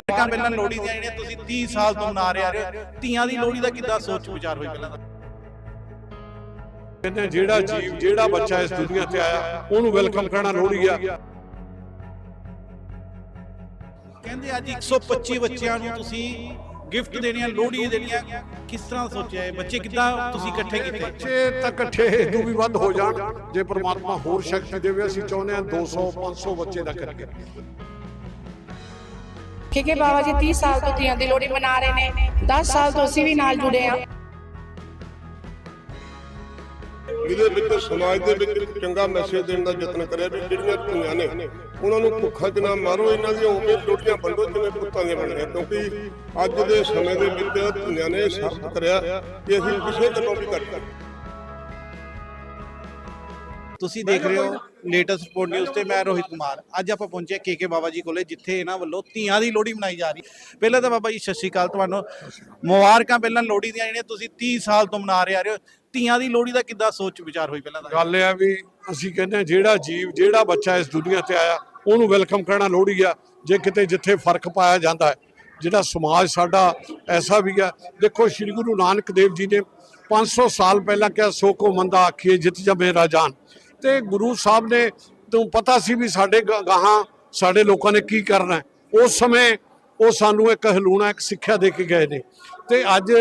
ਮੁਬਾਰਕਾਂ ਪਹਿਲਾਂ ਲੋਹੜੀ ਦੀਆਂ ਜਿਹੜੀਆਂ ਤੁਸੀਂ 30 ਸਾਲ ਤੋਂ ਮਨਾ ਰਹੇ ਆ ਰਹੇ। ਧੀਆਂ ਦੀ ਲੋਹੜੀ ਦਾ ਕਿੱਦਾਂ ਸੋਚ ਵਿਚਾਰ ਹੋਈ ਪਹਿਲਾਂ ਤਾਂ? ਕਹਿੰਦੇ ਜਿਹੜਾ ਜੀਵ ਜਿਹੜਾ ਬੱਚਾ ਇਸ ਦੁਨੀਆ ਤੇ ਆਇਆ ਉਹਨੂੰ ਵੈਲਕਮ ਕਰਨਾ ਲੋਹੜੀ ਆ। ਕਹਿੰਦੇ ਅੱਜ 125 ਬੱਚਿਆਂ ਨੂੰ ਤੁਸੀਂ ਗਿਫਟ ਦੇਣੀਆਂ ਲੋਹੜੀ ਦੇਣੀਆਂ ਕਿਸ ਤਰ੍ਹਾਂ ਸੋਚਿਆ ਇਹ? ਬੱਚੇ ਕਿੱਦਾਂ ਤੁਸੀਂ ਇਕੱਠੇ ਕੀਤੇ? ਬੱਚੇ ਤਾਂ ਇਕੱਠੇ ਇਦੋਂ ਵੀ ਵੱਧ ਹੋ ਜਾਣ। ਜੇ ਪ੍ਰਮਾਤਮਾ ਹੋਰ ਸ਼ਕਤੀ ਦੇਵੇ ਅਸੀਂ ਚਾਹੁੰਦੇ ਹਾਂ 200 500 ਬੱਚੇ ਦਾ ਕਰੀਏ। ਕਿਉਂਕਿ ਬਾਬਾ ਜੀ 30 ਸਾਲ ਤੋਂ ਧੀਆਂ ਦੀ ਲੋਹੜੀ ਮਨਾ ਰਹੇ ਨੇ 10 ਸਾਲ ਤੋਂ ਅਸੀਂ ਵੀ ਨਾਲ ਜੁੜੇ ਆ ਇਹਦੇ ਵਿੱਚ ਸਮਾਜ ਦੇ ਵਿੱਚ ਚੰਗਾ ਮੈਸੇਜ ਦੇਣ ਦਾ ਯਤਨ ਕਰਿਆ ਵੀ ਜਿਹੜੀਆਂ ਧੀਆਂ ਨੇ, ਉਹਨਾਂ ਨੂੰ ਭੁੱਖਾ ਚ ਮਾਰੋ, ਇਹਨਾਂ ਦੀਆਂ ਉਵੇਂ ਰੋਟੀਆਂ ਵੰਡੋ ਜਿਵੇਂ ਪੁੱਤਾਂ ਦੀਆਂ ਬਣੀਆਂ, ਕਿਉਂਕਿ ਅੱਜ ਦੇ ਸਮੇਂ ਦੇ ਵਿੱਚ ਧੀਆਂ ਨੇ ਸਾਬਤ ਕਰਿਆ ਕਿ ਅਸੀਂ ਕਿਸੇ ਗੱਲੋਂ ਵੀ ਘੱਟ ਤੁਸੀਂ ਦੇਖ ਰਹੇ ਹੋ ਲੇਟੈਸਟ ਰਿਪੋਰਟ ਨਿਊਜ਼ ਤੇ ਮੈਂ ਰੋਹਿਤ ਕੁਮਾਰ। ਅੱਜ ਆਪਾਂ ਪਹੁੰਚੇ ਕੇਕੇ ਬਾਬਾ ਜੀ ਕੋਲੇ ਜਿੱਥੇ ਇਹਨਾਂ ਵੱਲੋਂ ਧੀਆਂ ਦੀ ਲੋਹੜੀ ਮਨਾਈ ਜਾ ਰਹੀ ਪਹਿਲਾਂ ਤਾਂ ਬਾਬਾ ਜੀ ਸਤਿ ਸ਼੍ਰੀ ਅਕਾਲ। ਤੁਹਾਨੂੰ ਮੁਬਾਰਕਾਂ ਪਹਿਲਾਂ ਲੋਹੜੀ ਦੀਆਂ ਜਿਹੜੀਆਂ ਤੁਸੀਂ 30 ਸਾਲ ਤੋਂ ਮਨਾ ਰਹੇ ਆ ਰਹੇ ਹੋ। ਧੀਆਂ ਦੀ ਲੋਹੜੀ ਦਾ ਕਿੱਦਾਂ ਸੋਚ ਵਿਚਾਰ ਹੋਈ ਪਹਿਲਾਂ ਤਾਂ? ਗੱਲ ਇਹ ਆ ਵੀ ਅਸੀਂ ਕਹਿੰਦੇ ਹਾਂ ਜਿਹੜਾ ਜੀਵ ਜਿਹੜਾ ਬੱਚਾ ਇਸ ਦੁਨੀਆ ਤੇ ਆਇਆ ਉਹਨੂੰ ਵੈਲਕਮ ਕਰਨਾ ਲੋਹੜੀ ਆ। ਜੇ ਕਿਤੇ ਜਿੱਥੇ ਫ਼ਰਕ ਪਾਇਆ ਜਾਂਦਾ ਹੈ ਜਿਹੜਾ ਸਮਾਜ ਸਾਡਾ ਐਸਾ ਵੀ ਆ। ਦੇਖੋ ਸ੍ਰੀ ਗੁਰੂ ਨਾਨਕ ਦੇਵ ਜੀ ਨੇ 500 ਸਾਲ ਪਹਿਲਾਂ ਕਿਹਾ ਸੋ ਕੋ ਮੰਦਾ ਆਖੀਏ ਜਿਤ ਜਮੇ ਰਾਜਾਨ। ਤੇ ਗੁਰੂ ਸਾਹਿਬ ਨੇ ਤੋਂ ਪਤਾ ਸੀ ਵੀ ਸਾਡੇ ਗਾਹਾਂ ਸਾਡੇ ਲੋਕਾਂ ਨੇ ਕੀ ਕਰਨਾ। ਉਸ ਸਮੇਂ ਉਹ ਸਾਨੂੰ ਇੱਕ ਹਲੂਣਾ ਇੱਕ ਸਿੱਖਿਆ ਦੇ ਕੇ ਗਏ ਨੇ। ਤੇ ਅੱਜ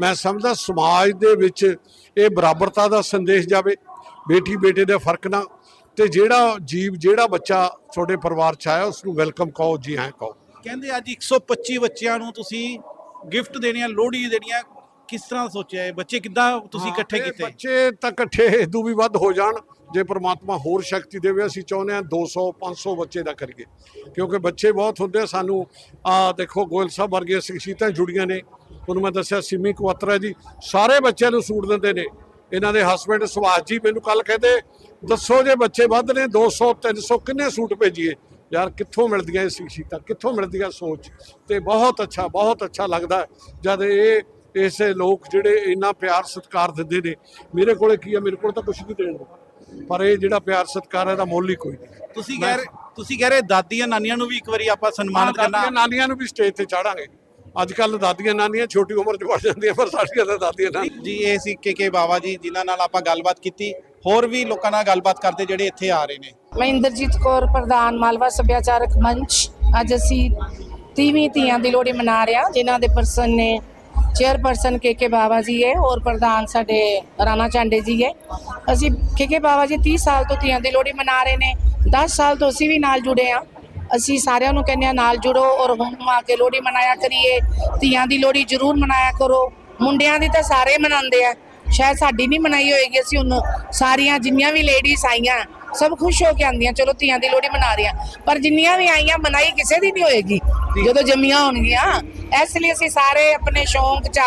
ਮੈਂ ਸਮਝਦਾ ਸਮਾਜ ਦੇ ਵਿੱਚ ਇਹ ਬਰਾਬਰਤਾ ਦਾ ਸੰਦੇਸ਼ ਜਾਵੇ ਬੇਟੀ ਬੇਟੇ ਦੇ ਫ਼ਰਕ ਨਾ ਤੇ ਜਿਹੜਾ ਜੀਵ ਜਿਹੜਾ ਬੱਚਾ ਤੁਹਾਡੇ ਪਰਿਵਾਰ ਚ ਆਇਆ ਉਸ ਨੂੰ ਵੈਲਕਮ ਕਹੋ ਜੀ ਹਾਂ ਕਹੋ। ਕਹਿੰਦੇ ਅੱਜ 125 ਬੱਚਿਆਂ ਨੂੰ ਤੁਸੀਂ ਗਿਫਟ ਦੇਣੀਆਂ ਲੋਹੜੀ ਦੇਣੀਆਂ ਕਿਸ ਤਰ੍ਹਾਂ ਸੋਚਿਆ ਇਹ? ਬੱਚੇ ਕਿੱਦਾਂ ਤੁਸੀਂ ਇਕੱਠੇ ਕੀਤੇ? ਬੱਚੇ ਤਾਂ ਇਕੱਠੇ ਇਦੋਂ ਵੀ ਵੱਧ ਹੋ ਜਾਣ। ਜੇ ਪ੍ਰਮਾਤਮਾ ਹੋਰ ਸ਼ਕਤੀ ਦੇਵੇ, ਅਸੀਂ ਚਾਹੁੰਦੇ ਹਾਂ 200 500 ਬੱਚੇ ਦਾ ਕਰੀਏ। ਕਿਉਂਕਿ ਬੱਚੇ ਬਹੁਤ ਹੁੰਦੇ ਆ, ਸਾਨੂੰ, ਆ ਦੇਖੋ, ਗੋਇਲ ਸਾਹਿਬ ਵਰਗੀਆਂ ਸ਼ਖਸੀਅਤਾਂ ਜੁੜੀਆਂ ਨੇ। ਉਹਨੂੰ ਮੈਂ ਦੱਸਿਆ, ਸਿਮੀ ਕੁਆਤਰਾ ਜੀ, ਸਾਰੇ ਬੱਚਿਆਂ ਨੂੰ ਸੂਟ ਦਿੰਦੇ ਨੇ। ਇਹਨਾਂ ਦੇ ਹਸਬੰਡ ਸੁਭਾਸ਼ ਜੀ ਮੈਨੂੰ ਕੱਲ ਕਹਿੰਦੇ, ਦੱਸੋ ਜੇ ਬੱਚੇ ਵੱਧ ਨੇ 200 300 ਕਿੰਨੇ ਸੂਟ ਭੇਜੀਏ? ਯਾਰ, ਕਿੱਥੋਂ ਮਿਲਦੀਆਂ ਇਹ ਸ਼ਖਸੀਅਤਾਂ? ਕਿੱਥੋਂ ਮਿਲਦੀਆਂ ਸੋਚ? ਤੇ ਬਹੁਤ ਅੱਛਾ ਬਹੁਤ ਅੱਛਾ ਲੱਗਦਾ ਜਦ ਇਹ, ਇਸੇ ਲੋਕ ਜਿਹੜੇ ਇੰਨਾ ਪਿਆਰ ਸਤਿਕਾਰ ਦਿੰਦੇ ਨੇ, ਮੇਰੇ ਕੋਲੇ ਕੀ ਹੈ ਮੇਰੇ ਕੋਲ ਤਾਂ ਕੁਝ ਨਹੀਂ ਦੇਣ ਨੂੰ। ਪਰ ਇਹ ਜਿਹੜਾ ਪਿਆਰ ਸਤਿਕਾਰ ਹੈ ਇਹਦਾ ਮੁੱਲ ਹੀ ਕੋਈ ਨਹੀਂ। ਤੁਸੀਂ ਕਹਿ ਰਹੇ ਤੁਸੀਂ ਕਹਿ ਰਹੇ ਦਾਦੀਆਂ ਨਾਨੀਆਂ ਨੂੰ ਵੀ ਇੱਕ ਵਾਰੀ ਆਪਾਂ ਸਨਮਾਨਿਤ ਕਰਨਾ ਦਾਦੀਆਂ ਨਾਨੀਆਂ ਨੂੰ ਵੀ ਸਟੇਜ ਤੇ ਚਾੜਾਂਗੇ। ਅੱਜ ਕੱਲ ਦਾਦੀਆਂ ਨਾਨੀਆਂ ਛੋਟੀ ਉਮਰ 'ਚ ਵੜ ਜਾਂਦੀਆਂ ਪਰ ਸਾਡੀਆਂ ਤਾਂ ਦਾਦੀਆਂ ਨਾ ਜੀ ਇਹ ਸੀ ਕੇ ਕੇ ਬਾਬਾ ਜੀ ਜਿਨ੍ਹਾਂ ਨਾਲ ਆਪਾਂ ਗੱਲਬਾਤ ਕੀਤੀ। ਹੋਰ ਵੀ ਲੋਕਾਂ ਨਾਲ ਗੱਲਬਾਤ ਕਰਦੇ ਜਿਹੜੇ ਇੱਥੇ ਆ ਰਹੇ ਨੇ। ਮੈਂ ਇੰਦਰਜੀਤ ਕੌਰ ਪ੍ਰਧਾਨ ਮਾਲਵਾ ਸੱਭਿਆਚਾਰਕ ਮੰਚ। ਅੱਜ ਅਸੀਂ 30ਵੀਂ ਧੀਆਂ ਦੀ ਲੋਹੜੀ ਮਨਾ ਰਹੇ ਹਾਂ ਜਿਨ੍ਹਾਂ ਦੇ ਪਰਸਨ ਨੇ ਚੇਅਰਪਰਸਨ ਕੇ ਕੇ ਬਾਬਾ ਜੀ ਹੈ ਔਰ ਪ੍ਰਧਾਨ ਸਾਡੇ ਰਾਣਾ ਚਾਂਡੇ ਜੀ ਹੈ। ਅਸੀਂ ਕੇ ਕੇ ਬਾਬਾ ਜੀ 30 ਸਾਲ ਤੋਂ ਧੀਆਂ ਦੀ ਲੋਹੜੀ ਮਨਾ ਰਹੇ ਨੇ। 10 ਸਾਲ ਤੋਂ ਅਸੀਂ ਵੀ ਨਾਲ ਜੁੜੇ ਹਾਂ। ਅਸੀਂ ਸਾਰਿਆਂ ਨੂੰ ਕਹਿੰਦੇ ਹਾਂ ਨਾਲ ਜੁੜੋ ਔਰ ਹੁਣ ਆ ਕੇ ਲੋਹੜੀ ਮਨਾਇਆ ਕਰੀਏ। ਧੀਆਂ ਦੀ ਲੋਹੜੀ ਜ਼ਰੂਰ ਮਨਾਇਆ ਕਰੋ। ਮੁੰਡਿਆਂ ਦੀ ਤਾਂ ਸਾਰੇ ਮਨਾਉਂਦੇ ਆ। ਸ਼ਾਇਦ ਸਾਡੀ ਨਹੀਂ ਮਨਾਈ ਹੋਏਗੀ। ਅਸੀਂ ਹੁਣ ਸਾਰੀਆਂ ਜਿੰਨੀਆਂ ਵੀ ਲੇਡੀਜ਼ ਆਈਆਂ ਸਭ ਖੁਸ਼ ਹੋ ਕੇ ਆਂਦੀਆਂ ਚਲੋ ਧੀਆਂ ਦੀ ਲੋਹੜੀ ਮਨਾ ਰਹੀਆਂ। ਪਰ ਜਿੰਨੀਆਂ ਵੀ ਆਈਆਂ ਮਨਾਈ ਕਿਸੇ ਦੀ ਨਹੀਂ ਹੋਏਗੀ। ਜਦੋਂ ਜੰਮੀਆਂ ਹੋਣਗੀਆਂ ਇਸ ਲਈ ਅਸੀਂ ਸਾਰੇ ਆਪਣੇ ਸ਼ੌਂਕ ਚਾ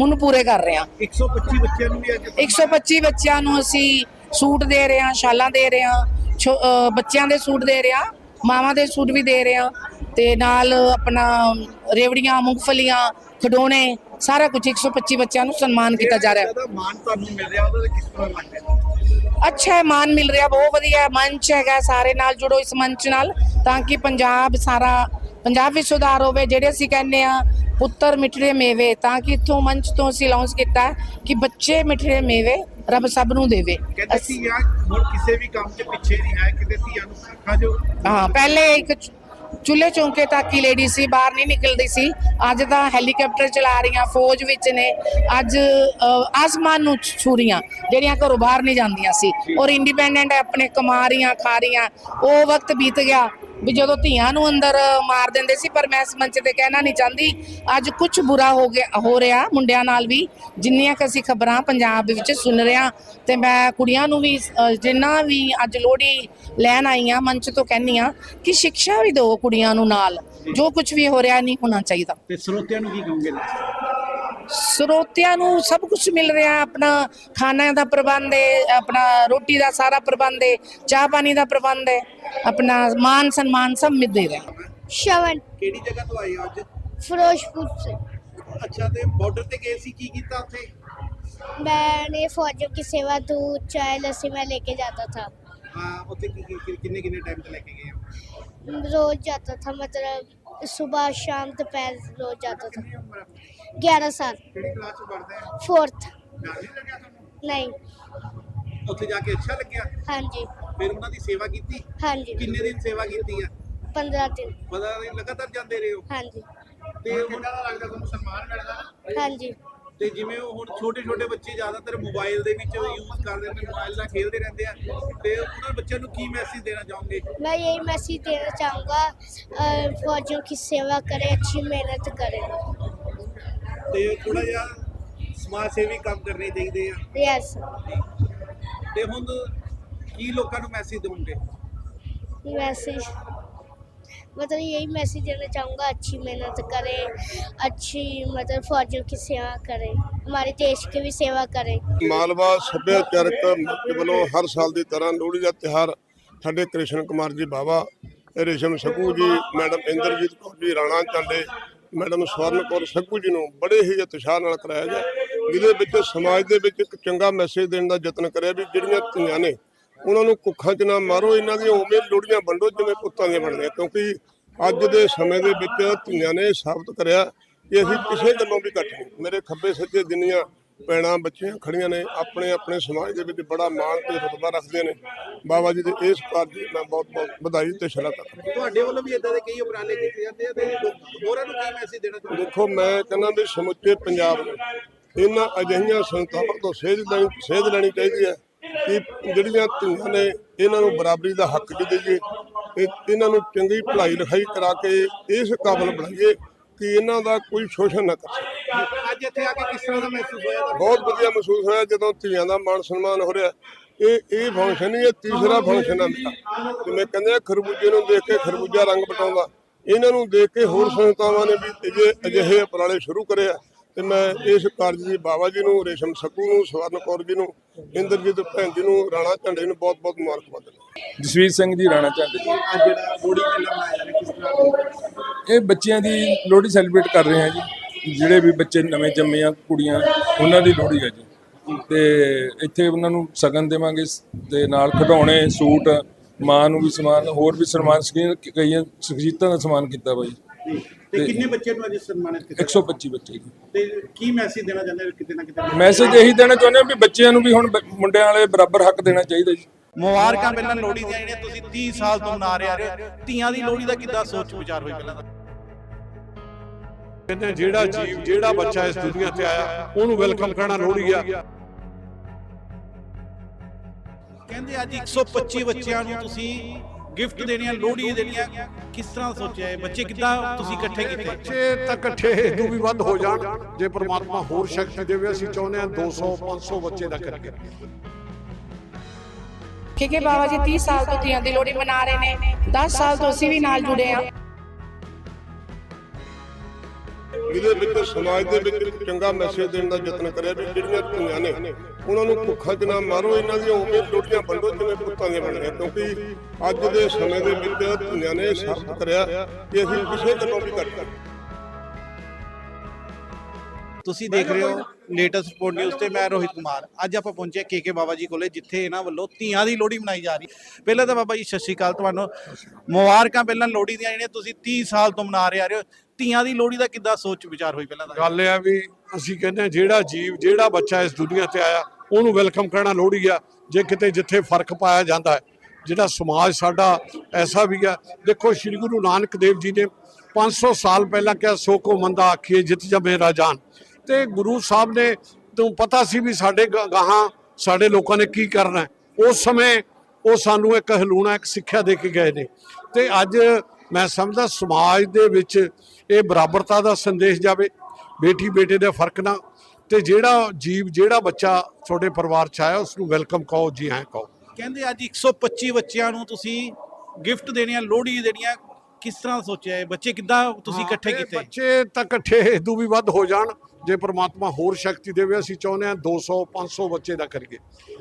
ਹੁਣ ਪੂਰੇ ਕਰ ਰਹੇ ਹਾਂ। 125 ਬੱਚਿਆਂ ਨੂੰ ਵੀ ਅੱਜ 125 ਬੱਚਿਆਂ ਨੂੰ ਅਸੀਂ ਸੂਟ ਦੇ ਰਹੇ ਹਾਂ ਸ਼ਾਲਾਂ ਦੇ ਰਹੇ ਹਾਂ ਬੱਚਿਆਂ ਦੇ ਸੂਟ ਦੇ ਰਹੇ ਹਾਂ ਮਾਵਾਂ ਦੇ ਸੂਟ ਵੀ ਦੇ ਰਹੇ ਹਾਂ ਤੇ ਨਾਲ ਆਪਣਾ ਰੇਵੜੀਆਂ ਮੂੰਗਫਲੀਆਂ ਖਡੋਣੇ ਸਾਰਾ ਕੁਝ 125 ਬੱਚਿਆਂ ਨੂੰ ਸਨਮਾਨ ਕੀਤਾ ਜਾ ਰਿਹਾ ਹੈ। ਮਾਨ ਤੁਹਾਨੂੰ ਮਿਲ ਰਿਹਾ ਉਹਦਾ ਕਿਸ ਤਰ੍ਹਾਂ ਲੱਗ ਰਿਹਾ ਅੱਛਾ ਹੈ ਮਾਨ ਮਿਲ ਰਿਹਾ ਬਹੁਤ ਵਧੀਆ ਮੰਚ ਹੈਗਾ ਸਾਰੇ ਨਾਲ ਜੁੜੋ ਇਸ ਮੰਚ ਨਾਲ ਤਾਂ ਕਿ ਪੰਜਾਬ ਸਾਰਾ ਪੰਜਾਬ ਵਿੱਚ ਸੁਧਾਰ ਹੋਵੇ ਜਿਹੜੇ ਅਸੀਂ ਕਹਿੰਦੇ ਆ ਪੁੱਤਰ ਮਿੱਠੜੇ ਮੇਵੇ ਤਾਂ ਕਿ ਇਥੋਂ ਮੰਚ ਤੋਂ ਅਸੀਂ ਲਾਂਚ ਕੀਤਾ ਕਿ ਬੱਚੇ ਮਿੱਠੜੇ ਮੇਵੇ ਰੱਬ ਸਭ ਨੂੰ ਦੇਵੇ। ਕਹਿੰਦੇ ਸੀ ਯਾਰ ਹੁਣ ਕਿਸੇ ਵੀ ਕੰਮ 'ਚ ਪਿੱਛੇ ਨਹੀਂ ਹੈ ਕਿਤੇ ਧੀਆਂ ਨੂੰ ਸਿੱਖਾ ਜੋ। ਹਾਂ ਪਹਿਲੇ ਇੱਕ ਚੁੱਲ੍ਹੇ ਚੌਂਕੇ ਤੱਕ ਹੀ ਲੇਡੀ ਸੀ ਬਾਹਰ ਨਹੀਂ ਨਿਕਲਦੀ ਸੀ। ਅੱਜ ਤਾਂ ਹੈਲੀਕਾਪਟਰ ਚਲਾ ਰਹੀਆਂ ਫੌਜ ਵਿੱਚ ਨੇ। ਅੱਜ ਅ, ਆਸਮਾਨ ਨੂੰ ਛੂਰੀਆਂ ਜਿਹੜੀਆਂ ਘਰੋਂ ਬਾਹਰ ਨਹੀਂ ਜਾਂਦੀਆਂ ਸੀ। ਔਰ ਇੰਡੀਪੈਂਡੈਂਟ ਆਪਣੇ ਕਮਾ ਰਹੀਆਂ ਖਾ ਰਹੀਆਂ। ਉਹ ਵਕਤ ਬੀਤ ਗਿਆ। ਵੀ ਜਦੋਂ ਧੀਆਂ ਨੂੰ ਅੰਦਰ ਮਾਰ ਦਿੰਦੇ ਸੀ, ਪਰ ਮੈਂ ਇਸ ਮੰਚ ਤੇ ਕਹਿਣਾ ਨਹੀਂ ਚਾਹੁੰਦੀ। ਅੱਜ ਕੁਝ ਬੁਰਾ ਹੋ ਗਿਆ, ਹੋ ਰਿਹਾ ਮੁੰਡਿਆਂ ਨਾਲ ਵੀ। ਜਿੰਨੀਆਂ ਕਿ ਅਸੀਂ ਖਬਰਾਂ ਪੰਜਾਬ ਵਿੱਚ ਸੁਣ ਰਿਹਾ ਤੇ ਮੈਂ ਕੁੜੀਆਂ ਨੂੰ ਵੀ ਜਿੰਨਾ ਵੀ ਅੱਜ ਲੋਹੜੀ ਲੈਣ ਆਈਆਂ ਮੰਚ ਤੋਂ ਕਹਿੰਨੀ ਆ ਕਿ ਸਿੱਖਿਆ ਵੀ ਦਿਓ ਕੁੜੀਆਂ ਨੂੰ ਨਾਲ। ਜੋ ਕੁਝ ਵੀ ਹੋ ਰਿਹਾ ਨਹੀਂ ਹੋਣਾ ਚਾਹੀਦਾ। ਤੇ ਸਰੋਤਿਆਂ ਨੂੰ ਕੀ ਕਹੋਗੇ? ਸਰੋਤਿਆਂ ਨੂੰ ਸਭ ਕੁਝ ਮਿਲ ਰਿਹਾ ਆਪਣਾ ਖਾਣਾ ਦਾ ਪ੍ਰਬੰਧ ਹੈ ਆਪਣਾ ਰੋਟੀ ਦਾ ਸਾਰਾ ਪ੍ਰਬੰਧ ਹੈ ਚਾਹ ਪਾਣੀ ਦਾ ਪ੍ਰਬੰਧ ਹੈ ਆਪਣਾ ਮਾਨ ਸਨਮਾਨ ਸਭ ਮਿਲ ਦੇ ਰਿਹਾ श्रवण ਕਿਹੜੀ ਜਗ੍ਹਾ ਤੋਂ ਆਏ ਹੋ ਅੱਜ फिरोजपुर से ਅੱਛਾ ਤੇ ਬਾਰਡਰ ਤੇ ਗਏ ਸੀ ਕੀ ਕੀਤਾ ਉੱਥੇ मैंने फौजियों की सेवा दूध चाय लस्सी में लेके जाता था ਹਾਂ ਉੱਥੇ ਕੀ- ਕੀ- ਕੀ- ਕਿੰਨੇ ਕਿੰਨੇ ਟਾਈਮ ਤੇ ਲੈ ਕੇ ਗਏ ਹੋ रोज जाता था मतलब सुबह शाम दोपहर रोज जाता था 11 ਸਾਲ। ਕਿਹੜੀ ਨਹੀਂ ਉੱਥੇ ਜਾ ਕੇ ਅੱਛਾ ਲੱਗਿਆ? ਹਾਂਜੀ। ਫਿਰ ਉਹਨਾਂ ਦੀ ਸੇਵਾ ਕੀਤੀ? ਹਾਂਜੀ। ਕਿੰਨੇ ਦਿਨ ਸੇਵਾ ਕੀਤੀ ਆ? 15 ਦਿਨ। ਪਤਾ ਨਹੀਂ ਲਗਾਤਾਰ ਜਾਂਦੇ ਰਹੇ ਹੋ? ਹਾਂਜੀ। ਤੇ ਉਹਨਾਂ ਦਾ ਲੱਗਦਾ ਤੁਹਾਨੂੰ ਸਨਮਾਨ ਮਿਲਦਾ ਹਾਂਜੀ। ਤੇ ਜਿਵੇਂ ਉਹ ਹੁਣ ਛੋਟੇ ਛੋਟੇ ਬੱਚੇ ਜ਼ਿਆਦਾਤਰ ਮੋਬਾਈਲ ਦੇ ਵਿੱਚ ਯੂਜ਼ ਕਰਦੇ ਨੇ ਮੋਬਾਈਲ ਨਾਲ ਖੇਡਦੇ ਰਹਿੰਦੇ ਆ। ਤੇ ਉਹਨਾਂ ਬੱਚਿਆਂ ਨੂੰ ਕੀ ਮੈਸੇਜ ਦੇਣਾ ਚਾਹੋਗੇ? ਮੈਂ ਇਹ ਮੈਸੇਜ ਦੇਣਾ ਚਾਹੂੰਗਾ ਫੌਜੀਆਂ ਦੀ ਸੇਵਾ ਕਰੇ ਅੱਛੀ ਮਿਹਨਤ ਕਰੇ। ਤੇ ਥੋੜਾ ਜਿਹਾ ਸਮਾਜ ਸੇਵੀ ਕੰਮ ਕਰਨੇ ਚਾਹੀਦੇ ਆ यस ਤੇ ਹੁਣ ਕੀ ਲੋਕਾਂ ਨੂੰ ਮੈਸੇਜ ਦੇਵੋਗੇ मैसेज मतलब यही मैसेज देना चाहूँगा अच्छी मेहनत करें अच्छी मतलब फौजियों की सेवा करें हमारे देश की भी सेवा करें ਮਾਲਵਾ ਸੱਭਿਆਚਾਰਕ ਮੰਚ ਵੱਲੋਂ ਹਰ ਸਾਲ ਦੀ ਤਰ੍ਹਾਂ ਲੋਹੜੀ ਦਾ ਤਿਹਾਰ ਸਾਡੇ ਕ੍ਰਿਸ਼ਨ ਕੁਮਾਰ ਜੀ ਬਾਵਾ ਰੇਸ਼ਮ ਸਕੂ ਜੀ ਮੈਡਮ ਇੰਦਰਜੀਤ ਕੌਰ ਜੀ ਰਾਣਾ ਚਾਂਡੇ ਮੈਡਮ ਸਵਰਨ ਕੌਰ ਸੱਗੂ ਜੀ ਨੂੰ ਬੜੇ ਹੀ ਉਤਸ਼ਾਹ ਨਾਲ ਕਰਾਇਆ ਗਿਆ। ਜਿਹਦੇ ਵਿੱਚ, ਸਮਾਜ ਦੇ ਵਿੱਚ ਇੱਕ ਚੰਗਾ ਮੈਸੇਜ ਦੇਣ ਦਾ ਯਤਨ ਕਰਿਆ ਵੀ ਜਿਹੜੀਆਂ ਧੀਆਂ ਨੇ, ਉਹਨਾਂ ਨੂੰ ਕੁੱਖਾਂ 'ਚ ਨਾ ਮਾਰੋ, ਇਹਨਾਂ ਦੀਆਂ ਉਵੇਂ ਲੋੜੀਆਂ ਵੰਡੋ ਜਿਵੇਂ ਪੁੱਤਾਂ ਦੀਆਂ ਬਣਦੀਆਂ। ਕਿਉਂਕਿ ਅੱਜ ਦੇ ਸਮੇਂ ਦੇ ਵਿੱਚ ਧੀਆਂ ਨੇ ਸਾਬਤ ਕਰਿਆ ਕਿ ਅਸੀਂ ਕਿਸੇ ਗੱਲੋਂ ਵੀ ਘੱਟ ਨਹੀਂ। ਮੇਰੇ ਖੱਬੇ ਸੱਜੇ ਜਿੰਨੀਆਂ ਪੈਣਾ ਬੱਚੀਆਂ ਖੜੀਆਂ ਨੇ ਆਪਣੇ ਆਪਣੇ ਸਮਾਜ ਦੇ ਵਿੱਚ ਬੜਾ ਮਾਣ ਤੇ ਰੁਤਬਾ ਰੱਖਦੇ ਨੇ। ਬਾਬਾ ਜੀ ਦੇ ਇਸ ਕਾਰਜ ਦੀ ਮੈਂ ਬਹੁਤ ਬਹੁਤ ਵਧਾਈ ਤੇ ਸ਼ਲਾਘਾ ਕਰਦਾ ਤੁਹਾਡੇ ਵੱਲੋਂ ਵੀ ਇਦਾਂ ਦੇ ਕਈ ਉਪਰਾਲੇ ਕੀਤੇ ਜਾਂਦੇ ਆ ਤੇ ਹੋਰਾਂ ਨੂੰ ਕੀ ਮੈਸੇਜ ਦੇਣਾ ਚਾਹੁੰਦੇ ਦੇਖੋ ਮੈਂ ਕਹਿੰਦਾ ਵੀ ਸਮੁੱਚੇ ਪੰਜਾਬ ਨੂੰ ਇਹਨਾਂ ਅਜਿਹੀਆਂ ਸੰਸਥਾਵਾਂ ਤੋਂ ਸੇਧ ਲੈਣੀ ਸੇਧ ਲੈਣੀ ਚਾਹੀਦੀ ਹੈ ਕਿ ਜਿਹੜੀਆਂ ਧੀਆਂ ਨੇ ਇਹਨਾਂ ਨੂੰ ਬਰਾਬਰੀ ਦਾ ਹੱਕ ਵੀ ਦੇਈਏ ਤੇ ਇਹਨਾਂ ਨੂੰ ਚੰਗੀ ਭਲਾਈ ਲਿਖਾਈ ਕਰਾ ਕੇ ਇਸ ਕਾਬਲ ਬਣਾਈਏ ਕਿ ਇਹਨਾਂ ਦਾ ਕੋਈ ਸ਼ੋਸ਼ਣ ਨਾ ਕਰ। ਸਕੇ ਅੱਜ ਇੱਥੇ ਆ ਕੇ ਕਿਸ ਤਰ੍ਹਾਂ ਦਾ ਮਹਿਸੂਸ ਹੋਇਆ? ਤੁਹਾਨੂੰ? ਬਹੁਤ ਵਧੀਆ ਮਹਿਸੂਸ ਹੋਇਆ ਜਦੋਂ ਧੀਆਂ ਦਾ ਮਾਣ ਸਨਮਾਨ ਹੋ ਰਿਹਾ। ਇਹ ਇਹ ਫੰਕਸ਼ਨ ਹੀ ਇਹ ਤੀਸਰਾ ਫੰਕਸ਼ਨ ਆ ਮੇਰਾ। ਜਿਵੇਂ ਕਹਿੰਦੇ ਆ ਖਰਬੂਜੇ ਨੂੰ ਦੇਖ ਕੇ ਖਰਬੂਜਾ ਰੰਗ ਬਟਾਉਂਦਾ। ਇਹਨਾਂ ਨੂੰ ਦੇਖ ਕੇ ਹੋਰ ਸੰਸਥਾਵਾਂ ਨੇ ਵੀ ਅਜੇ ਅਜਿਹੇ ਉਪਰਾਲੇ ਸ਼ੁਰੂ ਕਰੇ ਆ। ਤੇ ਮੈਂ ਇਸ ਕਾਰਜ ਦੀ ਬਾਬਾ ਜੀ ਨੂੰ ਰੇਸ਼ਮ ਸਕੂ ਨੂੰ ਸਵਰਨ ਕੌਰ ਜੀ ਨੂੰ ਇੰਦਰਜੀਤ ਭੈਣ ਜੀ ਨੂੰ ਰਾਣਾ ਝੰਡੇ ਨੂੰ ਬਹੁਤ ਬਹੁਤ ਮੁਬਾਰਕਬਾਦ ਦਿੰਦਾ। ਜਸਵੀਰ ਸਿੰਘ ਜੀ ਰਾਣਾ ਚੰਦ ਜੀ। ਅੱਜ ਜਿਹੜਾ ਲੋਹੜੀ ਮੇਲਾ ਮਨਾਇਆ ਜਾ ਰਿਹਾ ਇਹ ਬੱਚਿਆਂ ਦੀ ਲੋਹੜੀ ਸੈਲੀਬ੍ਰੇਟ ਕਰ ਰਹੇ ਹਾਂ ਜੀ। ਜਿਹੜੇ ਵੀ ਬੱਚੇ ਨਵੇਂ ਜੰਮੇ ਆ ਕੁੜੀਆਂ ਉਹਨਾਂ ਦੀ ਲੋਹੜੀ ਹੈ ਜੀ। ਤੇ ਇੱਥੇ ਉਹਨਾਂ ਨੂੰ ਸ਼ਗਨ ਦੇਵਾਂਗੇ ਤੇ ਨਾਲ ਖਿਡੌਣੇ ਸੂਟ ਮਾਂ ਨੂੰ ਵੀ ਸਮਾਨ ਹੋਰ ਵੀ ਸਨਮਾਨ ਸਕੀਮ ਕਈਆਂ ਸ਼ਖਸੀਅਤਾਂ ਦਾ ਸਨਮਾਨ ਕੀਤਾ ਬਾਈ। ਤੇ ਕਿੰਨੇ ਬੱਚੇ ਨੂੰ ਅੱਜ ਸਨਮਾਨਿਤ ਕੀਤਾ 125 ਬੱਚੇ ਜੀ। ਤੇ ਕੀ ਮੈਸੇਜ ਦੇਣਾ ਚਾਹੁੰਦੇ ਕਿਤੇ ਨਾ ਕਿਤੇ ਮੈਸੇਜ ਇਹੀ ਦੇਣਾ ਚਾਹੁੰਦੇ ਹਾਂ ਵੀ ਬੱਚਿਆਂ ਨੂੰ ਵੀ ਹੁਣ ਮੁੰਡਿਆਂ ਵਾਲੇ ਬਰਾਬਰ ਹੱਕ ਦੇਣਾ ਚਾਹੀਦਾ ਜੀ। ਮੁਬਾਰਕਾਂ ਪਹਿਲਾਂ ਲੋਹੜੀ ਦੀਆਂ ਜਿਹੜੀਆਂ ਤੁਸੀਂ 30 ਸਾਲ ਤੋਂ ਮਨਾ ਰਹੇ ਆ ਰਹੇ ਹੋ। ਧੀਆਂ ਦੀ ਲੋਹੜੀ ਦਾ ਕਿੱਦਾਂ ਸੋਚ ਵਿਚਾਰ ਹੋਈ ਪਹਿਲਾਂ ਤਾਂ ਕਹਿੰਦੇ ਜਿਹੜਾ ਜੀਵ ਜਿਹੜਾ ਬੱਚਾ ਇਸ ਦੁਨੀਆ ਤੇ ਆਇਆ ਉਹਨੂੰ ਵੈਲਕਮ ਕਰਨਾ ਲੋਹੜੀ ਆ। ਕਹਿੰਦੇ ਅੱਜ 125 ਬੱਚਿਆਂ ਨੂੰ ਤੁਸੀਂ ਗਿਫਟ ਦੇਣੀਆਂ ਲੋਹੜੀ ਦੇਣੀਆਂ ਕਿਸ ਤਰ੍ਹਾਂ ਸੋਚਿਆ ਇਹ ਬੱਚੇ ਕਿੱਦਾਂ ਤੁਸੀਂ ਇਕੱਠੇ ਕੀਤੇ? ਬੱਚੇ ਤਾਂ ਇਕੱਠੇ ਇਦੋਂ ਵੀ ਵੱਧ ਹੋ ਜਾਣ। ਜੇ ਪ੍ਰਮਾਤਮਾ ਹੋਰ ਸ਼ਕਤੀ ਦੇਵੇ ਅਸੀਂ ਚਾਹੁੰਦੇ ਹਾਂ 200 500 ਬੱਚੇ ਦਾ ਕਰੀਏ ਕਿਉਂਕਿ ਬਾਬਾ ਜੀ 30 ਸਾਲ ਤੋਂ ਤੀਆਂ ਦੀ ਲੋਹੜੀ ਮਨਾ ਰਹੇ ਨੇ 10 ਸਾਲ ਤੋਂ ਅਸੀਂ ਵੀ ਨਾਲ ਜੁੜੇ ਆ ਜਿਹਦੇ ਵਿੱਚ ਸਮਾਜ ਦੇ ਵਿੱਚ ਇੱਕ ਚੰਗਾ ਮੈਸੇਜ ਦੇਣ ਦਾ ਯਤਨ ਕਰਿਆ ਵੀ ਜਿਹੜੀਆਂ ਧੀਆਂ ਨੇ ਉਹਨਾਂ ਨੂੰ ਭੁੱਖਾਂ 'ਚ ਨਾ ਮਾਰੋ ਇਹਨਾਂ ਦੀਆਂ ਉਵੇਂ ਲੋਟੀਆਂ ਵੰਡੋ ਜਿਵੇਂ ਪੁੱਤਾਂ ਦੀਆਂ ਬਣਦੀਆਂ ਕਿਉਂਕਿ ਅੱਜ ਦੇ ਸਮੇਂ ਦੇ ਵਿੱਚ ਧੀਆਂ ਨੇ ਸਾਬਤ ਕਰਿਆ ਕਿ ਅਸੀਂ ਕਿਸੇ ਗੱਲੋਂ ਵੀ ਘੱਟ ਨਹੀਂ ਤੁਸੀਂ ਦੇਖ ਰਹੇ ਹੋ ਲੇਟੈਸਟ ਰਿਪੋਰਟ ਨਿਊਜ਼ ਤੇ ਮੈਂ ਰੋਹਿਤ ਕੁਮਾਰ। ਅੱਜ ਆਪਾਂ ਪਹੁੰਚੇ ਕੇਕੇ ਬਾਬਾ ਜੀ ਕੋਲੇ, ਜਿੱਥੇ ਇਹਨਾਂ ਵੱਲੋਂ ਧੀਆਂ ਦੀ ਲੋਹੜੀ ਮਨਾਈ ਜਾ ਰਹੀ। ਪਹਿਲਾਂ ਤਾਂ ਬਾਬਾ ਜੀ, ਸਤਿ ਸ਼੍ਰੀ ਅਕਾਲ। ਤੁਹਾਨੂੰ ਮੁਬਾਰਕਾਂ ਪਹਿਲਾਂ ਲੋਹੜੀ ਦੀਆਂ, ਜਿਹੜੀਆਂ ਤੁਸੀਂ 30 ਸਾਲ ਤੋਂ ਮਨਾ ਰਹੇ ਆ ਰਹੇ ਹੋ। ਧੀਆਂ ਦੀ ਲੋਹੜੀ ਦਾ ਕਿੱਦਾਂ ਸੋਚ ਵਿਚਾਰ ਹੋਈ ਪਹਿਲਾਂ ਤਾਂ? ਗੱਲ ਇਹ ਆ ਵੀ ਅਸੀਂ ਕਹਿੰਦੇ ਆ ਜਿਹੜਾ ਜੀਵ, ਜਿਹੜਾ ਬੱਚਾ ਇਸ ਦੁਨੀਆ ਤੇ ਆਇਆ, ਉਹਨੂੰ ਵੈਲਕਮ ਕਰਨਾ ਲੋਹੜੀ ਆ। ਜੇ ਕਿਤੇ ਜਿੱਥੇ ਫ਼ਰਕ ਪਾਇਆ ਜਾਂਦਾ ਹੈ, ਜਿਹੜਾ ਸਮਾਜ ਸਾਡਾ ਐਸਾ ਵੀ ਆ। ਦੇਖੋ, ਸ੍ਰੀ ਗੁਰੂ ਨਾਨਕ ਦੇਵ ਜੀ ਨੇ 500 ਸਾਲ ਪਹਿਲਾਂ ਕਿਹਾ ਸੋ ਕੋ ਮੰਦਾ ਆਖੀਏ, ਜਿਤ ਜਮੇ ਰਾਜਾਨ। ਤੇ ਗੁਰੂ ਸਾਹਿਬ ਨੇ ਤੋਂ ਪਤਾ ਸੀ ਵੀ ਸਾਡੇ ਗਾਹਾਂ ਸਾਡੇ ਲੋਕਾਂ ਨੇ ਕੀ ਕਰਨਾ। ਉਸ ਸਮੇਂ ਉਹ ਸਾਨੂੰ ਇੱਕ ਹਲੂਣਾ ਇੱਕ ਸਿੱਖਿਆ ਦੇ ਕੇ ਗਏ ਨੇ। ਤੇ ਅੱਜ ਮੈਂ ਸਮਝਦਾ ਸਮਾਜ ਦੇ ਵਿੱਚ ਇਹ ਬਰਾਬਰਤਾ ਦਾ ਸੰਦੇਸ਼ ਜਾਵੇ ਬੇਟੀ ਬੇਟੇ ਦੇ ਫ਼ਰਕ ਨਾ ਤੇ ਜਿਹੜਾ ਜੀਵ ਜਿਹੜਾ ਬੱਚਾ ਤੁਹਾਡੇ ਪਰਿਵਾਰ ਚ ਆਇਆ ਉਸ ਨੂੰ ਵੈਲਕਮ ਕਹੋ ਜੀ ਹਾਂ ਕਹੋ। ਕਹਿੰਦੇ ਅੱਜ 125 ਬੱਚਿਆਂ ਨੂੰ ਤੁਸੀਂ ਗਿਫਟ ਦੇਣੀਆਂ ਲੋਹੜੀ ਦੇਣੀਆਂ ਕਿਸ ਤਰ੍ਹਾਂ ਸੋਚਿਆ ਇਹ? ਬੱਚੇ ਕਿੱਦਾਂ ਤੁਸੀਂ ਇਕੱਠੇ ਕੀਤੇ? ਬੱਚੇ ਤਾਂ ਇਕੱਠੇ ਇਦੋਂ ਵੀ ਵੱਧ ਹੋ ਜਾਣ। ਜੇ ਪ੍ਰਮਾਤਮਾ ਹੋਰ ਸ਼ਕਤੀ ਦੇਵੇ, ਅਸੀਂ ਚਾਹੁੰਦੇ ਹਾਂ 200 500 ਬੱਚੇ ਦਾ ਕਰੀਏ।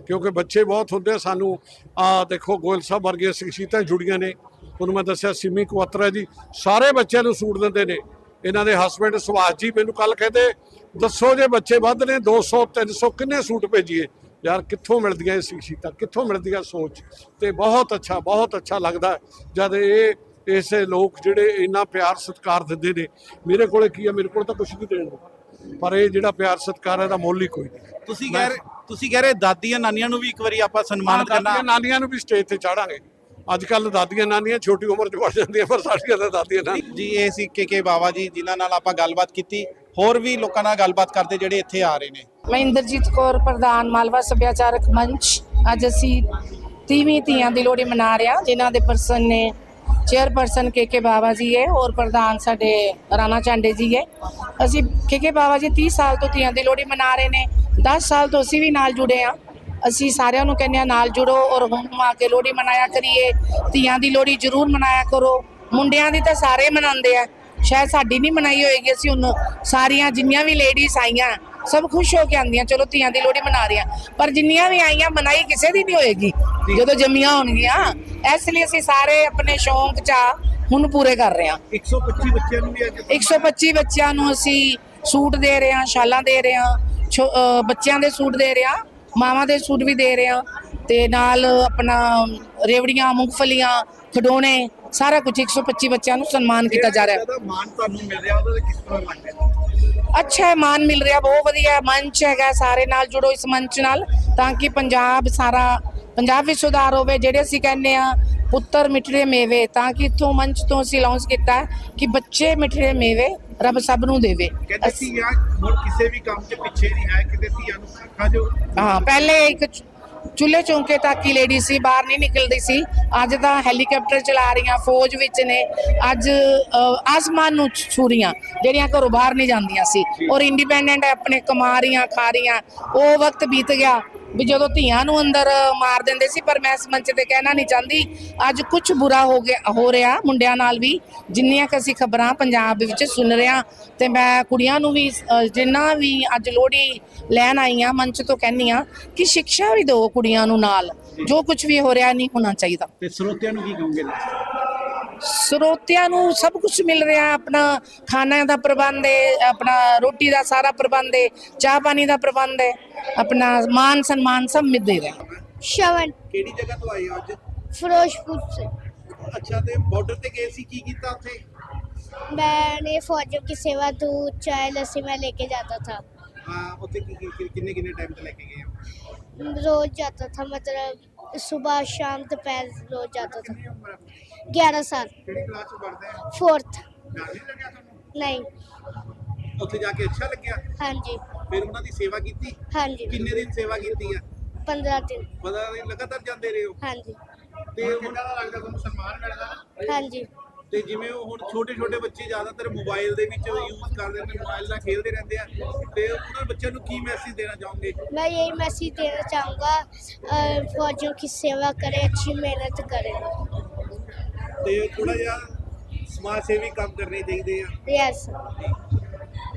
ਕਿਉਂਕਿ ਬੱਚੇ ਬਹੁਤ ਹੁੰਦੇ ਆ, ਸਾਨੂੰ, ਆ ਦੇਖੋ, ਗੋਇਲ ਸਾਹਿਬ ਵਰਗੀਆਂ ਸ਼ਖਸੀਅਤਾਂ ਜੁੜੀਆਂ ਨੇ। ਉਹਨੂੰ ਮੈਂ ਦੱਸਿਆ, ਸਿਮੀ ਕੁਆਤਰਾ ਜੀ, ਸਾਰੇ ਬੱਚਿਆਂ ਨੂੰ ਸੂਟ ਦਿੰਦੇ ਨੇ। ਇਹਨਾਂ ਦੇ ਹਸਬੰਡ ਸੁਭਾਸ਼ ਜੀ ਮੈਨੂੰ ਕੱਲ ਕਹਿੰਦੇ, ਦੱਸੋ ਜੇ ਬੱਚੇ ਵੱਧ ਨੇ 200 300 ਕਿੰਨੇ ਸੂਟ ਭੇਜੀਏ? ਯਾਰ, ਕਿੱਥੋਂ ਮਿਲਦੀਆਂ ਇਹ ਸ਼ਖਸੀਅਤਾਂ ਕਿੱਥੋਂ ਮਿਲਦੀਆਂ ਸੋਚ? ਤੇ ਬਹੁਤ ਅੱਛਾ ਬਹੁਤ ਅੱਛਾ ਲੱਗਦਾ ਜਦ ਇਹ, ਇਸੇ ਲੋਕ ਜਿਹੜੇ ਇੰਨਾ ਪਿਆਰ, ਸਤਿਕਾਰ ਦਿੰਦੇ ਨੇ, ਮੇਰੇ ਕੋਲੇ ਕੀ ਹੈ ਮੇਰੇ ਕੋਲ ਤਾਂ ਕੁਝ ਨਹੀਂ ਦੇਣ ਨੂੰ। ਪਰ ਇਹ ਜਿਹੜਾ ਪਿਆਰ ਸਤਿਕਾਰ ਹੈ ਦਾ ਮੁੱਲ ਹੀ ਕੋਈ ਨਹੀਂ। ਤੁਸੀਂ ਕਹਿ ਰਹੇ ਤੁਸੀਂ ਕਹਿ ਰਹੇ ਦਾਦੀਆਂ ਨਾਨੀਆਂ ਨੂੰ ਵੀ ਇੱਕ ਵਾਰੀ ਆਪਾਂ ਸਨਮਾਨਿਤ ਕਰਨਾ। ਦਾਦੀਆਂ ਨਾਨੀਆਂ ਨੂੰ ਵੀ ਸਟੇਜ ਤੇ ਚਾੜਾਂਗੇ। ਅੱਜ ਕੱਲ ਦਾਦੀਆਂ ਨਾਨੀਆਂ ਛੋਟੀ ਉਮਰ 'ਚ ਵੜ ਜਾਂਦੀਆਂ ਪਰ ਸਾਡੀਆਂ ਤਾਂ ਦਾਦੀਆਂ ਨਾਨੀਆਂ। ਜੀ ਇਹ ਸੀ ਕੇ ਕੇ ਬਾਵਾ ਜੀ ਜਿਨ੍ਹਾਂ ਨਾਲ ਆਪਾਂ ਗੱਲਬਾਤ ਕੀਤੀ। ਹੋਰ ਵੀ ਲੋਕਾਂ ਨਾਲ ਗੱਲਬਾਤ ਕਰਦੇ ਜਿਹੜੇ ਇੱਥੇ ਆ ਰਹੇ ਨੇ। ਮੈਂ ਇੰਦਰਜੀਤ ਕੌਰ ਪ੍ਰਧਾਨ ਮਾਲਵਾ ਸੱਭਿਆਚਾਰਕ ਮੰਚ। ਅੱਜ ਅਸੀਂ 30ਵੀਂ ਤੀਆਂ ਦੀ ਲੋਹੜੀ ਮਨਾ ਰਹੇ ਹਾਂ ਜਿਨ੍ਹਾਂ ਦੇ ਪਰਸਨ ਨੇ ਚੇਅਰਪਰਸਨ ਕੇ ਕੇ ਬਾਵਾ ਜੀ ਹੈ ਔਰ ਪ੍ਰਧਾਨ ਸਾਡੇ ਰਾਣਾ ਚਾਂਡੇ ਜੀ ਹੈ। ਅਸੀਂ ਕੇ ਕੇ ਬਾਵਾ ਜੀ 30 ਸਾਲ ਤੋਂ ਤੀਆਂ ਦੀ ਲੋਹੜੀ ਮਨਾ ਰਹੇ ਨੇ। 10 ਸਾਲ ਤੋਂ ਅਸੀਂ ਵੀ ਨਾਲ ਜੁੜੇ ਹਾਂ। ਅਸੀਂ ਸਾਰਿਆਂ ਨੂੰ ਕਹਿੰਦੇ ਹਾਂ ਨਾਲ ਜੁੜੋ ਔਰ ਹੁਣ ਆ ਕੇ ਲੋਹੜੀ ਮਨਾਇਆ ਕਰੀਏ। ਤੀਆਂ ਦੀ ਲੋਹੜੀ ਜ਼ਰੂਰ ਮਨਾਇਆ ਕਰੋ। ਮੁੰਡਿਆਂ ਦੀ ਤਾਂ ਸਾਰੇ ਮਨਾਉਂਦੇ ਆ। ਸ਼ਾਇਦ ਸਾਡੀ ਨਹੀਂ ਮਨਾਈ ਹੋਏਗੀ। ਅਸੀਂ ਹੁਣ ਸਾਰੀਆਂ ਜਿੰਨੀਆਂ ਵੀ ਲੇਡੀਜ਼ ਆਈਆਂ ਸਭ ਖੁਸ਼ ਹੋ ਕੇ ਆਂਦੀਆਂ ਚਲੋ ਧੀਆਂ ਦੀ ਲੋਹੜੀ ਮਨਾ ਰਹੀਆਂ। ਪਰ ਜਿੰਨੀਆਂ ਵੀ ਆਈਆਂ ਮਨਾਈ ਕਿਸੇ ਦੀ ਨਹੀਂ ਹੋਏਗੀ। ਜਦੋਂ ਜੰਮੀਆਂ ਹੋਣਗੀਆਂ ਇਸ ਲਈ ਅਸੀਂ ਸਾਰੇ ਆਪਣੇ ਸ਼ੌਂਕ ਚਾ ਹੁਣ ਪੂਰੇ ਕਰ ਰਹੇ ਹਾਂ। 125 ਬੱਚਿਆਂ ਨੂੰ ਵੀ ਅੱਜ 125 ਬੱਚਿਆਂ ਨੂੰ ਅਸੀਂ ਸੂਟ ਦੇ ਰਹੇ ਹਾਂ ਸ਼ਾਲਾਂ ਦੇ ਰਹੇ ਹਾਂ ਬੱਚਿਆਂ ਦੇ ਸੂਟ ਦੇ ਰਹੇ ਹਾਂ ਮਾਵਾਂ ਦੇ ਸੂਟ ਵੀ ਦੇ ਰਹੇ ਹਾਂ ਤੇ ਨਾਲ ਆਪਣਾ ਰੇਵੜੀਆਂ ਮੂੰਗਫਲੀਆਂ ਖਡੋਣੇ ਸਾਰਾ ਕੁਝ 125 ਬੱਚਿਆਂ ਨੂੰ ਸਨਮਾਨ ਕੀਤਾ ਜਾ ਰਿਹਾ। ਹੈ ਦਾ ਮਾਨ ਤੁਹਾਨੂੰ ਮਿਲ ਰਿਹਾ ਉਹਦਾ ਕਿਸ ਤਰ੍ਹਾਂ ਲੱਗਦਾ ਅੱਛਾ ਹੈ ਮਾਨ ਮਿਲ ਰਿਹਾ ਬਹੁਤ ਵਧੀਆ ਮੰਚ ਹੈਗਾ ਸਾਰੇ ਨਾਲ ਜੁੜੋ ਇਸ ਮੰਚ ਨਾਲ ਤਾਂ ਕਿ ਪੰਜਾਬ ਸਾਰਾ ਪੰਜਾਬ ਵਿੱਚ ਸੁਧਾਰ ਹੋਵੇ ਜਿਹੜੇ ਅਸੀਂ ਕਹਿੰਦੇ ਆ ਪੁੱਤਰ ਮਿੱਠੜੇ ਮੇਵੇ ਤਾਂ ਕਿ ਇਥੋਂ ਮੰਚ ਤੋਂ ਅਸੀਂ ਲਾਂਚ ਕੀਤਾ ਕਿ ਬੱਚੇ ਮਿੱਠੜੇ ਮੇਵੇ ਰੱਬ ਸਭ ਨੂੰ ਦੇਵੇ। ਕਹਿੰਦੇ ਸੀ ਯਾਰ ਹੁਣ ਕਿਸੇ ਵੀ ਕੰਮ 'ਚ ਪਿੱਛੇ ਨਹੀਂ ਹੈ ਕਿਤੇ ਧੀਆਂ ਨੂੰ ਸਿੱਖਾ ਜੋ ਹਾਂ ਪਹਿਲੇ ਇੱਕ ਚੁੱਲ੍ਹੇ ਚੌਂਕੇ ਤੱਕ ਹੀ ਲੇਡੀ ਸੀ ਬਾਹਰ ਨਹੀਂ ਨਿਕਲਦੀ ਸੀ। ਅੱਜ ਤਾਂ ਹੈਲੀਕਾਪਟਰ ਚਲਾ ਰਹੀਆਂ, ਫੌਜ ਵਿੱਚ ਨੇ। ਅੱਜ ਆਸਮਾਨ ਨੂੰ ਛੂਰੀਆਂ ਜਿਹੜੀਆਂ ਘਰੋਂ ਬਾਹਰ ਨਹੀਂ ਜਾਂਦੀਆਂ ਸੀ। ਔਰ ਇੰਡੀਪੈਂਡੈਂਟ ਆਪਣੇ ਕਮਾ ਰਹੀਆਂ, ਖਾ ਰਹੀਆਂ। ਉਹ ਵਕਤ ਬੀਤ ਗਿਆ। ਵੀ ਜਦੋਂ ਧੀਆਂ ਨੂੰ ਅੰਦਰ ਮਾਰ ਦਿੰਦੇ ਸੀ, ਪਰ ਮੈਂ ਇਸ ਮੰਚ ਤੇ ਕਹਿਣਾ ਨਹੀਂ ਚਾਹੁੰਦੀ। ਅੱਜ ਕੁਝ ਬੁਰਾ ਹੋ ਗਿਆ, ਹੋ ਰਿਹਾ ਮੁੰਡਿਆਂ ਨਾਲ ਵੀ। ਜਿੰਨੀਆਂ ਕਿ ਅਸੀਂ ਖਬਰਾਂ ਪੰਜਾਬ ਦੇ ਵਿੱਚ ਸੁਣ ਰਹੇ ਹਾਂ, ਤੇ ਮੈਂ ਕੁੜੀਆਂ ਨੂੰ ਵੀ ਜਿੰਨਾ ਵੀ ਅੱਜ ਲੋਹੜੀ ਲੈਣ ਆਈਆਂ, ਮੰਚ ਤੋਂ ਕਹਿੰਨੀ ਆ ਕਿ ਸਿੱਖਿਆ ਵੀ ਦਿਓ ਕੁੜੀਆਂ ਨੂੰ ਨਾਲ। ਜੋ ਕੁਝ ਵੀ ਹੋ ਰਿਹਾ ਨਹੀਂ ਹੋਣਾ ਚਾਹੀਦਾ। ਤੇ ਸਰੋਤਿਆਂ ਨੂੰ ਕੀ ਕਹੋਗੇ? ਸਰੋਤਿਆਂ ਨੂੰ ਸਭ ਕੁਝ ਮਿਲ ਰਿਹਾ ਆਪਣਾ ਖਾਣਾ ਦਾ ਪ੍ਰਬੰਧ ਹੈ ਆਪਣਾ ਰੋਟੀ ਦਾ ਸਾਰਾ ਪ੍ਰਬੰਧ ਹੈ ਚਾਹ ਪਾਣੀ ਦਾ ਪ੍ਰਬੰਧ ਹੈ ਆਪਣਾ ਮਾਨ ਸਨਮਾਨ ਸਭ ਮਿਲ ਦੇ ਰਹੇ ਸ਼ਵਨ ਕਿਹੜੀ ਜਗ੍ਹਾ ਤੋਂ ਆਏ ਹੋ ਅੱਜ ਫਿਰੋਜ਼ਪੁਰ से ਅੱਛਾ ਤੇ ਬਾਰਡਰ ਤੇ ਗਏ ਸੀ ਕੀ ਕੀਤਾ ਉੱਥੇ मैंने फौजियों की सेवा दूध चाय लस्सी में लेके जाता था ਹਾਂ ਉੱਥੇ ਕੀ ਕੀ- ਕਿੰਨੇ ਕਿੰਨੇ ਟਾਈਮ ਤੇ ਲੈ ਕੇ ਗਏ ਹੋ रोज जाता था मतलब सुबह शाम दोपहर रोज जाता था ਕਿੰਨੀ ਉਮਰ ਹੈ? ग्यारह साल ਕਿਹੜੀ ਕਲਾਸ ਚ ਪੜ੍ਹਦੇ ਆ फोर्थ ਡਰ ਨਹੀਂ ਲੱਗਿਆ ਤੁਹਾਨੂੰ नहीं ਉੱਥੇ ਜਾ ਕੇ ਅੱਛਾ ਲੱਗਿਆ हाँ जी ਫਿਰ ਉਹਨਾਂ ਦੀ ਸੇਵਾ ਕੀਤੀ हाँ जी ਕਿੰਨੇ ਦਿਨ ਸੇਵਾ ਕੀਤੀ ਆ पंद्रह दिन ਪਤਾ ਨਹੀਂ ਲਗਾਤਾਰ ਜਾਂਦੇ ਰਹੇ ਹੋ हाँ जी ਤੇ ਹੁਣ ਦਾ ਲੱਗਦਾ ਤੁਹਾਨੂੰ ਸਨਮਾਨ ਮਿਲਦਾ हाँ जी ਤੇ ਜਿਵੇਂ ਉਹ ਹੁਣ ਛੋਟੇ ਛੋਟੇ ਬੱਚੇ ਜ਼ਿਆਦਾਤਰ ਮੋਬਾਈਲ ਦੇ ਵਿੱਚ ਯੂਜ਼ ਕਰਦੇ ਨੇ ਮੋਬਾਈਲ ਨਾਲ ਖੇਡਦੇ ਰਹਿੰਦੇ ਆ ਤੇ ਉਹਨਾਂ ਬੱਚਿਆਂ ਨੂੰ ਕੀ ਮੈਸੇਜ ਦੇਣਾ ਚਾਹੋਗੇ मैं यही मैसेज देना चाहूँगा अ, फौजियों की सेवा करें अच्छी मेहनत करें ਤੇ ਥੋੜਾ ਜਿਹਾ ਸਮਾਜ ਸੇਵੀ ਕੰਮ ਕਰਨੇ ਚਾਹੀਦੇ ਆ यस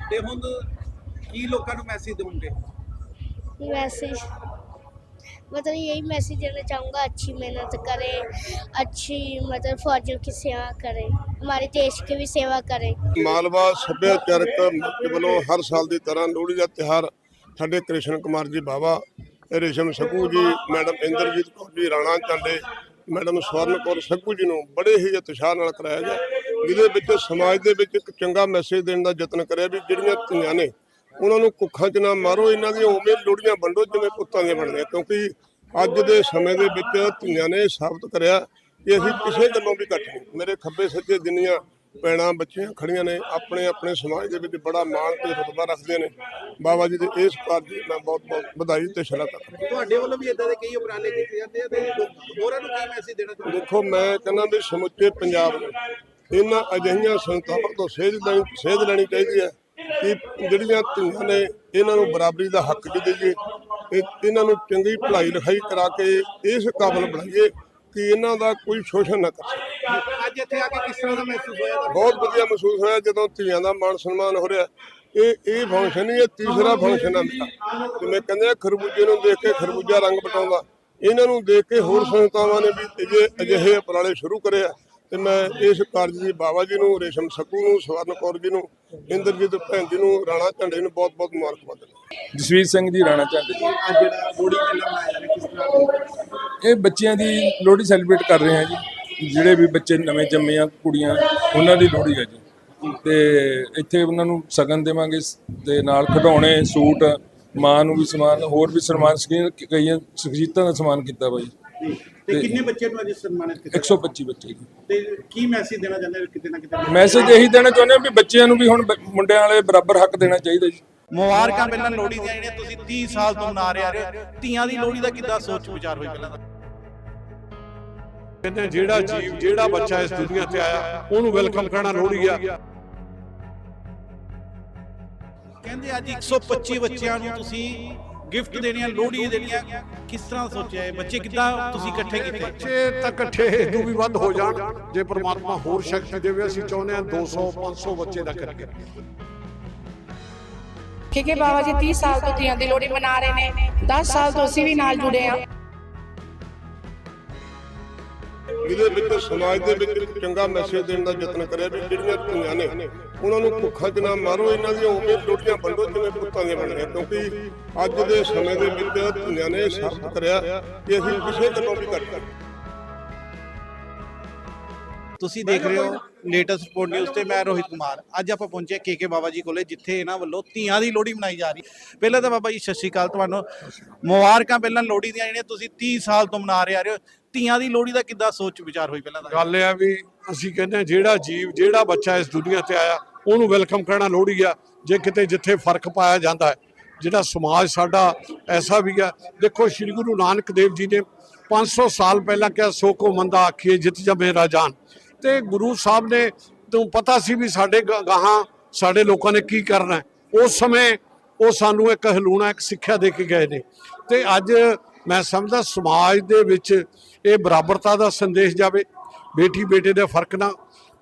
ਤੇ ਹੁਣ ਕੀ ਲੋਕਾਂ ਨੂੰ ਮੈਸੇਜ ਦੇਵੋਗੇ मैसेज मतलब यही मैसेज देना चाहूँगा अच्छी मेहनत करें अच्छी मतलब फौजियों की सेवा करें हमारे देश की भी सेवा करें ਮਾਲਵਾ ਸੱਭਿਆਚਾਰਕ ਮੰਚ ਵੱਲੋਂ ਹਰ ਸਾਲ ਦੀ ਤਰ੍ਹਾਂ ਲੋਹੜੀ ਦਾ ਤਿਹਾਰ ਸਾਡੇ ਕ੍ਰਿਸ਼ਨ ਕੁਮਾਰ ਜੀ ਬਾਵਾ ਰੇਸ਼ਮ ਸਕੂ ਜੀ ਮੈਡਮ ਇੰਦਰਜੀਤ ਕੌਰ ਜੀ ਰਾਣਾ ਚਾਂਡੇ ਮੈਡਮ ਸਵਰਨ ਕੌਰ ਸਕੂ ਜੀ ਨੂੰ ਬੜੇ ਹੀ ਉਤਸ਼ਾਹ ਨਾਲ ਕਰਾਇਆ ਗਿਆ ਜਿਹਦੇ ਵਿੱਚ ਸਮਾਜ ਦੇ ਵਿੱਚ ਇੱਕ ਚੰਗਾ ਮੈਸੇਜ ਦੇਣ ਦਾ ਯਤਨ ਕਰਿਆ ਵੀ ਜਿਹੜੀਆਂ ਧੀਆਂ ਨੇ ਉਹਨਾਂ ਨੂੰ ਕੁੱਖਾਂ 'ਚ ਨਾ ਮਾਰੋ ਇਹਨਾਂ ਦੀਆਂ ਉਵੇਂ ਲੋਹੜੀਆਂ ਵੰਡੋ ਜਿਵੇਂ ਪੁੱਤਾਂ ਦੀਆਂ ਬਣਦੀਆਂ ਕਿਉਂਕਿ ਅੱਜ ਦੇ ਸਮੇਂ ਦੇ ਵਿੱਚ ਧੀਆਂ ਨੇ ਸਾਬਤ ਕਰਿਆ ਕਿ ਅਸੀਂ ਕਿਸੇ ਗੱਲੋਂ ਵੀ ਘੱਟ ਨਹੀਂ। ਮੇਰੇ ਖੱਬੇ ਸੱਜੇ ਜਿੰਨੀਆਂ ਭੈਣਾਂ ਬੱਚੀਆਂ ਖੜੀਆਂ ਨੇ ਆਪਣੇ ਆਪਣੇ ਸਮਾਜ ਦੇ ਵਿੱਚ ਬੜਾ ਮਾਣ ਤੇ ਰੁਤਬਾ ਰੱਖਦੇ ਨੇ। ਬਾਬਾ ਜੀ ਦੇ ਇਸ ਕਾਰਜ ਦੀ ਮੈਂ ਬਹੁਤ ਬਹੁਤ ਵਧਾਈ ਤੇ ਸ਼ਲਾਘਾ ਕਰਦਾ ਤੁਹਾਡੇ ਵੱਲੋਂ ਵੀ ਇਦਾਂ ਦੇ ਕਈ ਉਪਰਾਲੇ ਕੀਤੇ ਜਾਂਦੇ ਆ ਤੇ ਹੋਰਾਂ ਨੂੰ ਕੀ ਮੈਸੇਜ ਦੇਣਾ ਚਾਹੋਗੇ ਦੇਖੋ ਮੈਂ ਕਹਿੰਦਾ ਵੀ ਸਮੁੱਚੇ ਪੰਜਾਬ ਨੂੰ ਇਹਨਾਂ ਅਜਿਹੀਆਂ ਸੰਸਥਾਵਾਂ ਤੋਂ ਸੇਧ ਲੈਣੀ ਸੇਧ ਲੈਣੀ ਚਾਹੀਦੀ ਹੈ। ਕਿ ਜਿਹੜੀਆਂ ਧੀਆਂ ਨੇ ਇਹਨਾਂ ਨੂੰ ਬਰਾਬਰੀ ਦਾ ਹੱਕ ਵੀ ਦੇਈਏ ਤੇ ਇਹਨਾਂ ਨੂੰ ਚੰਗੀ ਪੜ੍ਹਾਈ ਲਿਖਾਈ ਕਰਾ ਕੇ ਇਸ ਕਾਬਲ ਬਣਾਈਏ ਕਿ ਇਹਨਾਂ ਦਾ ਕੋਈ ਸ਼ੋਸ਼ਣ ਨਾ ਕਰ। ਅੱਜ ਇੱਥੇ ਆ ਕੇ ਕਿਸ ਤਰ੍ਹਾਂ ਦਾ ਮਹਿਸੂਸ ਹੋਇਆ? ਬਹੁਤ ਵਧੀਆ ਮਹਿਸੂਸ ਹੋਇਆ ਜਦੋਂ ਧੀਆਂ ਦਾ ਮਾਣ ਸਨਮਾਨ ਹੋ ਰਿਹਾ। ਇਹ ਇਹ ਫੰਕਸ਼ਨ ਹੀ ਇਹ ਤੀਸਰਾ ਫੰਕਸ਼ਨ ਆ ਮੇਰਾ। ਜਿਵੇਂ ਕਹਿੰਦੇ ਆ ਖਰਬੂਜੇ ਨੂੰ ਦੇਖ ਕੇ ਖਰਬੂਜਾ ਰੰਗ ਬਟਾਉਂਦਾ। ਇਹਨਾਂ ਨੂੰ ਦੇਖ ਕੇ ਹੋਰ ਸੰਸਥਾਵਾਂ ਨੇ ਵੀ ਅਜੇ ਅਜਿਹੇ ਉਪਰਾਲੇ ਸ਼ੁਰੂ ਕਰੇ ਆ। ਤੇ ਮੈਂ ਇਸ ਕਾਰਜ ਦੀ ਬਾਬਾ ਜੀ ਨੂੰ ਰੇਸ਼ਮ ਸਕੂ ਨੂੰ ਸਵਰਨ ਕੌਰ ਜੀ ਨੂੰ ਇੰਦਰਜੀਤ ਭੈਣ ਜੀ ਨੂੰ ਰਾਣਾ ਝੰਡੇ ਨੂੰ ਬਹੁਤ ਬਹੁਤ ਮੁਬਾਰਕਬਾਦ ਦਿੰਦਾ ਜਸਵੀਰ ਸਿੰਘ ਜੀ ਰਾਣਾ ਚੰਦ ਜੀ। ਅੱਜ ਜਿਹੜਾ ਲੋਹੜੀ ਮੇਲਾ ਮਨਾਇਆ ਜਾ ਰਿਹਾ ਕਿਸ ਤਰ੍ਹਾਂ? ਇਹ ਬੱਚਿਆਂ ਦੀ ਲੋਹੜੀ ਸੈਲੀਬ੍ਰੇਟ ਕਰ ਰਹੇ ਹਾਂ ਜੀ। ਜਿਹੜੇ ਵੀ ਬੱਚੇ ਨਵੇਂ ਜੰਮੇ ਆ ਕੁੜੀਆਂ ਉਹਨਾਂ ਦੀ ਲੋਹੜੀ ਹੈ ਜੀ। ਤੇ ਇੱਥੇ ਉਹਨਾਂ ਨੂੰ ਸਗਨ ਦੇਵਾਂਗੇ ਤੇ ਨਾਲ ਖਿਡੌਣੇ ਸੂਟ ਮਾਂ ਨੂੰ ਵੀ ਸਮਾਨ ਹੋਰ ਵੀ ਸਨਮਾਨ ਸਕੀਮ ਕਈਆਂ ਸ਼ਖਸੀਅਤਾਂ ਦਾ ਸਨਮਾਨ ਕੀਤਾ ਬਾਈ ਤੇ ਕਿੰਨੇ ਬੱਚੇ ਨੂੰ ਅੱਜ ਸਨਮਾਨਿਤ ਕੀਤਾ 125 ਬੱਚੇ ਜੀ। ਤੇ ਕੀ ਮੈਸੇਜ ਦੇਣਾ ਚਾਹੁੰਦੇ ਹੋ ਕਿਤੇ ਨਾ ਕਿਤੇ ਮੈਸੇਜ ਇਹੀ ਦੇਣਾ ਚਾਹੁੰਦੇ ਹਾਂ ਵੀ ਬੱਚਿਆਂ ਨੂੰ ਵੀ ਹੁਣ ਬ- ਮੁੰਡਿਆਂ ਵਾਲੇ ਬਰਾਬਰ ਹੱਕ ਦੇਣਾ ਚਾਹੀਦਾ ਜੀ। ਮੁਬਾਰਕਾਂ ਪਹਿਲਾਂ ਲੋਹੜੀ ਦੀਆਂ ਜਿਹੜੀਆਂ ਤੁਸੀਂ 30 ਸਾਲ ਤੋਂ ਮਨਾ ਰਹੇ ਆ ਰਹੇ ਹੋ। ਧੀਆਂ ਦੀ ਲੋਹੜੀ ਦਾ ਕਿੱਦਾਂ ਸੋਚ ਵਿਚਾਰ ਹੋਈ ਪਹਿਲਾਂ? ਤਾਂ ਕਹਿੰਦੇ ਆ, ਜਿਹੜਾ ਜੀਵ ਜਿਹੜਾ ਬੱਚਾ ਇਸ ਦੁਨੀਆ ਤੇ ਆਇਆ ਉਹਨੂੰ ਵੈਲਕਮ ਕਰਨਾ ਲੋਹੜੀ ਆ। ਕਹਿੰਦੇ ਅੱਜ 125 ਬੱਚਿਆਂ ਨੂੰ ਤੁਸੀਂ ਗਿਫਟ ਦੇਣੀਆਂ ਲੋਹੜੀ ਦੇਣੀਆਂ ਕਿਸ ਤਰ੍ਹਾਂ ਸੋਚਿਆ ਇਹ? ਬੱਚੇ ਕਿੱਦਾਂ ਤੁਸੀਂ ਇਕੱਠੇ ਕੀਤੇ? ਬੱਚੇ ਤਾਂ ਇਕੱਠੇ ਇਦੋਂ ਵੀ ਵੱਧ ਹੋ ਜਾਣ। ਜੇ ਪ੍ਰਮਾਤਮਾ ਹੋਰ ਸ਼ਕਤੀ ਦੇਵੇ ਅਸੀਂ ਚਾਹੁੰਦੇ ਹਾਂ 200 500 ਬੱਚੇ ਦਾ ਕਰੀਏ ਕਿਉਂਕਿ ਬਾਬਾ ਜੀ 30 ਸਾਲ ਤੋਂ ਤੀਆਂ ਦੀ ਲੋਹੜੀ ਮਨਾ ਰਹੇ ਨੇ। 10 ਸਾਲ ਤੋਂ ਅਸੀਂ ਵੀ ਨਾਲ ਜੁੜੇ ਆ ਜਿਹਦੇ ਵਿੱਚ ਸਮਾਜ ਦੇ ਵਿੱਚ ਇੱਕ ਚੰਗਾ ਮੈਸੇਜ ਦੇਣ ਦਾ ਯਤਨ ਕਰਿਆ ਵੀ ਜਿਹੜੀਆਂ ਧੀਆਂ ਨੇ, ਉਹਨਾਂ ਨੂੰ ਭੁੱਖਾ ਚ ਨਾ ਮਾਰੋ, ਇਹਨਾਂ ਦੀਆਂ ਉਵੇਂ ਰੋਟੀਆਂ ਵੰਡੋ ਜਿਵੇਂ ਪੁੱਤਾਂ ਦੀਆਂ ਬਣੀਆਂ ਕਿਉਂਕਿ ਅੱਜ ਦੇ ਸਮੇਂ ਦੇ ਵਿੱਚ ਧੀਆਂ ਨੇ ਸਾਬਤ ਕਰਿਆ ਕਿ ਅਸੀਂ ਕਿਸੇ ਗੱਲੋਂ ਵੀ ਘੱਟ ਨਹੀਂ ਤੁਸੀਂ ਦੇਖ ਰਹੇ ਹੋ ਲੇਟੈਸਟ ਰਿਪੋਰਟ ਨਿਊਜ਼ ਤੇ ਮੈਂ ਰੋਹਿਤ ਕੁਮਾਰ। ਅੱਜ ਆਪਾਂ ਪਹੁੰਚੇ ਕੇਕੇ ਬਾਬਾ ਜੀ ਕੋਲੇ ਜਿੱਥੇ ਇਹਨਾਂ ਵੱਲੋਂ ਧੀਆਂ ਦੀ ਲੋਹੜੀ ਮਨਾਈ ਜਾ ਰਹੀ। ਪਹਿਲਾਂ ਤਾਂ ਬਾਬਾ ਜੀ ਸਤਿ ਸ਼੍ਰੀ ਅਕਾਲ ਤੁਹਾਨੂੰ। ਮੁਬਾਰਕਾਂ ਪਹਿਲਾਂ ਲੋਹੜੀ ਦੀਆਂ ਜਿਹੜੀਆਂ ਤੁਸੀਂ 30 ਸਾਲ ਤੋਂ ਮਨਾ ਰਹੇ ਆ ਰਹੇ ਹੋ। ਧੀਆਂ ਦੀ ਲੋਹੜੀ ਦਾ ਕਿੱਦਾਂ ਸੋਚ ਵਿਚਾਰ ਹੋਈ ਪਹਿਲਾਂ ਤਾਂ? ਗੱਲ ਇਹ ਆ ਵੀ ਅਸੀਂ ਕਹਿੰਦੇ ਹਾਂ ਜਿਹੜਾ ਜੀਵ ਜਿਹੜਾ ਬੱਚਾ ਇਸ ਦੁਨੀਆ ਤੇ ਆਇਆ ਉਹਨੂੰ ਵੈਲਕਮ ਕਰਨਾ ਲੋਹੜੀ ਆ। ਜੇ ਕਿਤੇ ਜਿੱਥੇ ਫ਼ਰਕ ਪਾਇਆ ਜਾਂਦਾ ਹੈ ਜਿਹੜਾ ਸਮਾਜ ਸਾਡਾ ਐਸਾ ਵੀ ਆ। ਦੇਖੋ ਸ੍ਰੀ ਗੁਰੂ ਨਾਨਕ ਦੇਵ ਜੀ ਨੇ 500 ਸਾਲ ਪਹਿਲਾਂ ਕਿਹਾ ਸੋ ਕੋ ਮੰਦਾ ਆਖੀਏ ਜਿਤ ਜਮੇ ਰਾਜਾਨ। ਤੇ ਗੁਰੂ ਸਾਹਿਬ ਨੇ ਤੋਂ ਪਤਾ ਸੀ ਵੀ ਸਾਡੇ ਗਾਹਾਂ ਸਾਡੇ ਲੋਕਾਂ ਨੇ ਕੀ ਕਰਨਾ ਉਸ ਸਮੇਂ ਉਹ ਸਾਨੂੰ ਇੱਕ ਹਲੂਣਾ ਇੱਕ ਸਿੱਖਿਆ ਦੇ ਕੇ ਗਏ ਨੇ। ਤੇ ਅੱਜ ਮੈਂ ਸਮਝਦਾ ਸਮਾਜ ਦੇ ਵਿੱਚ ਇਹ ਬਰਾਬਰਤਾ ਦਾ ਸੰਦੇਸ਼ ਜਾਵੇ ਬੇਟੀ ਬੇਟੇ ਦੇ ਫ਼ਰਕ ਨਾ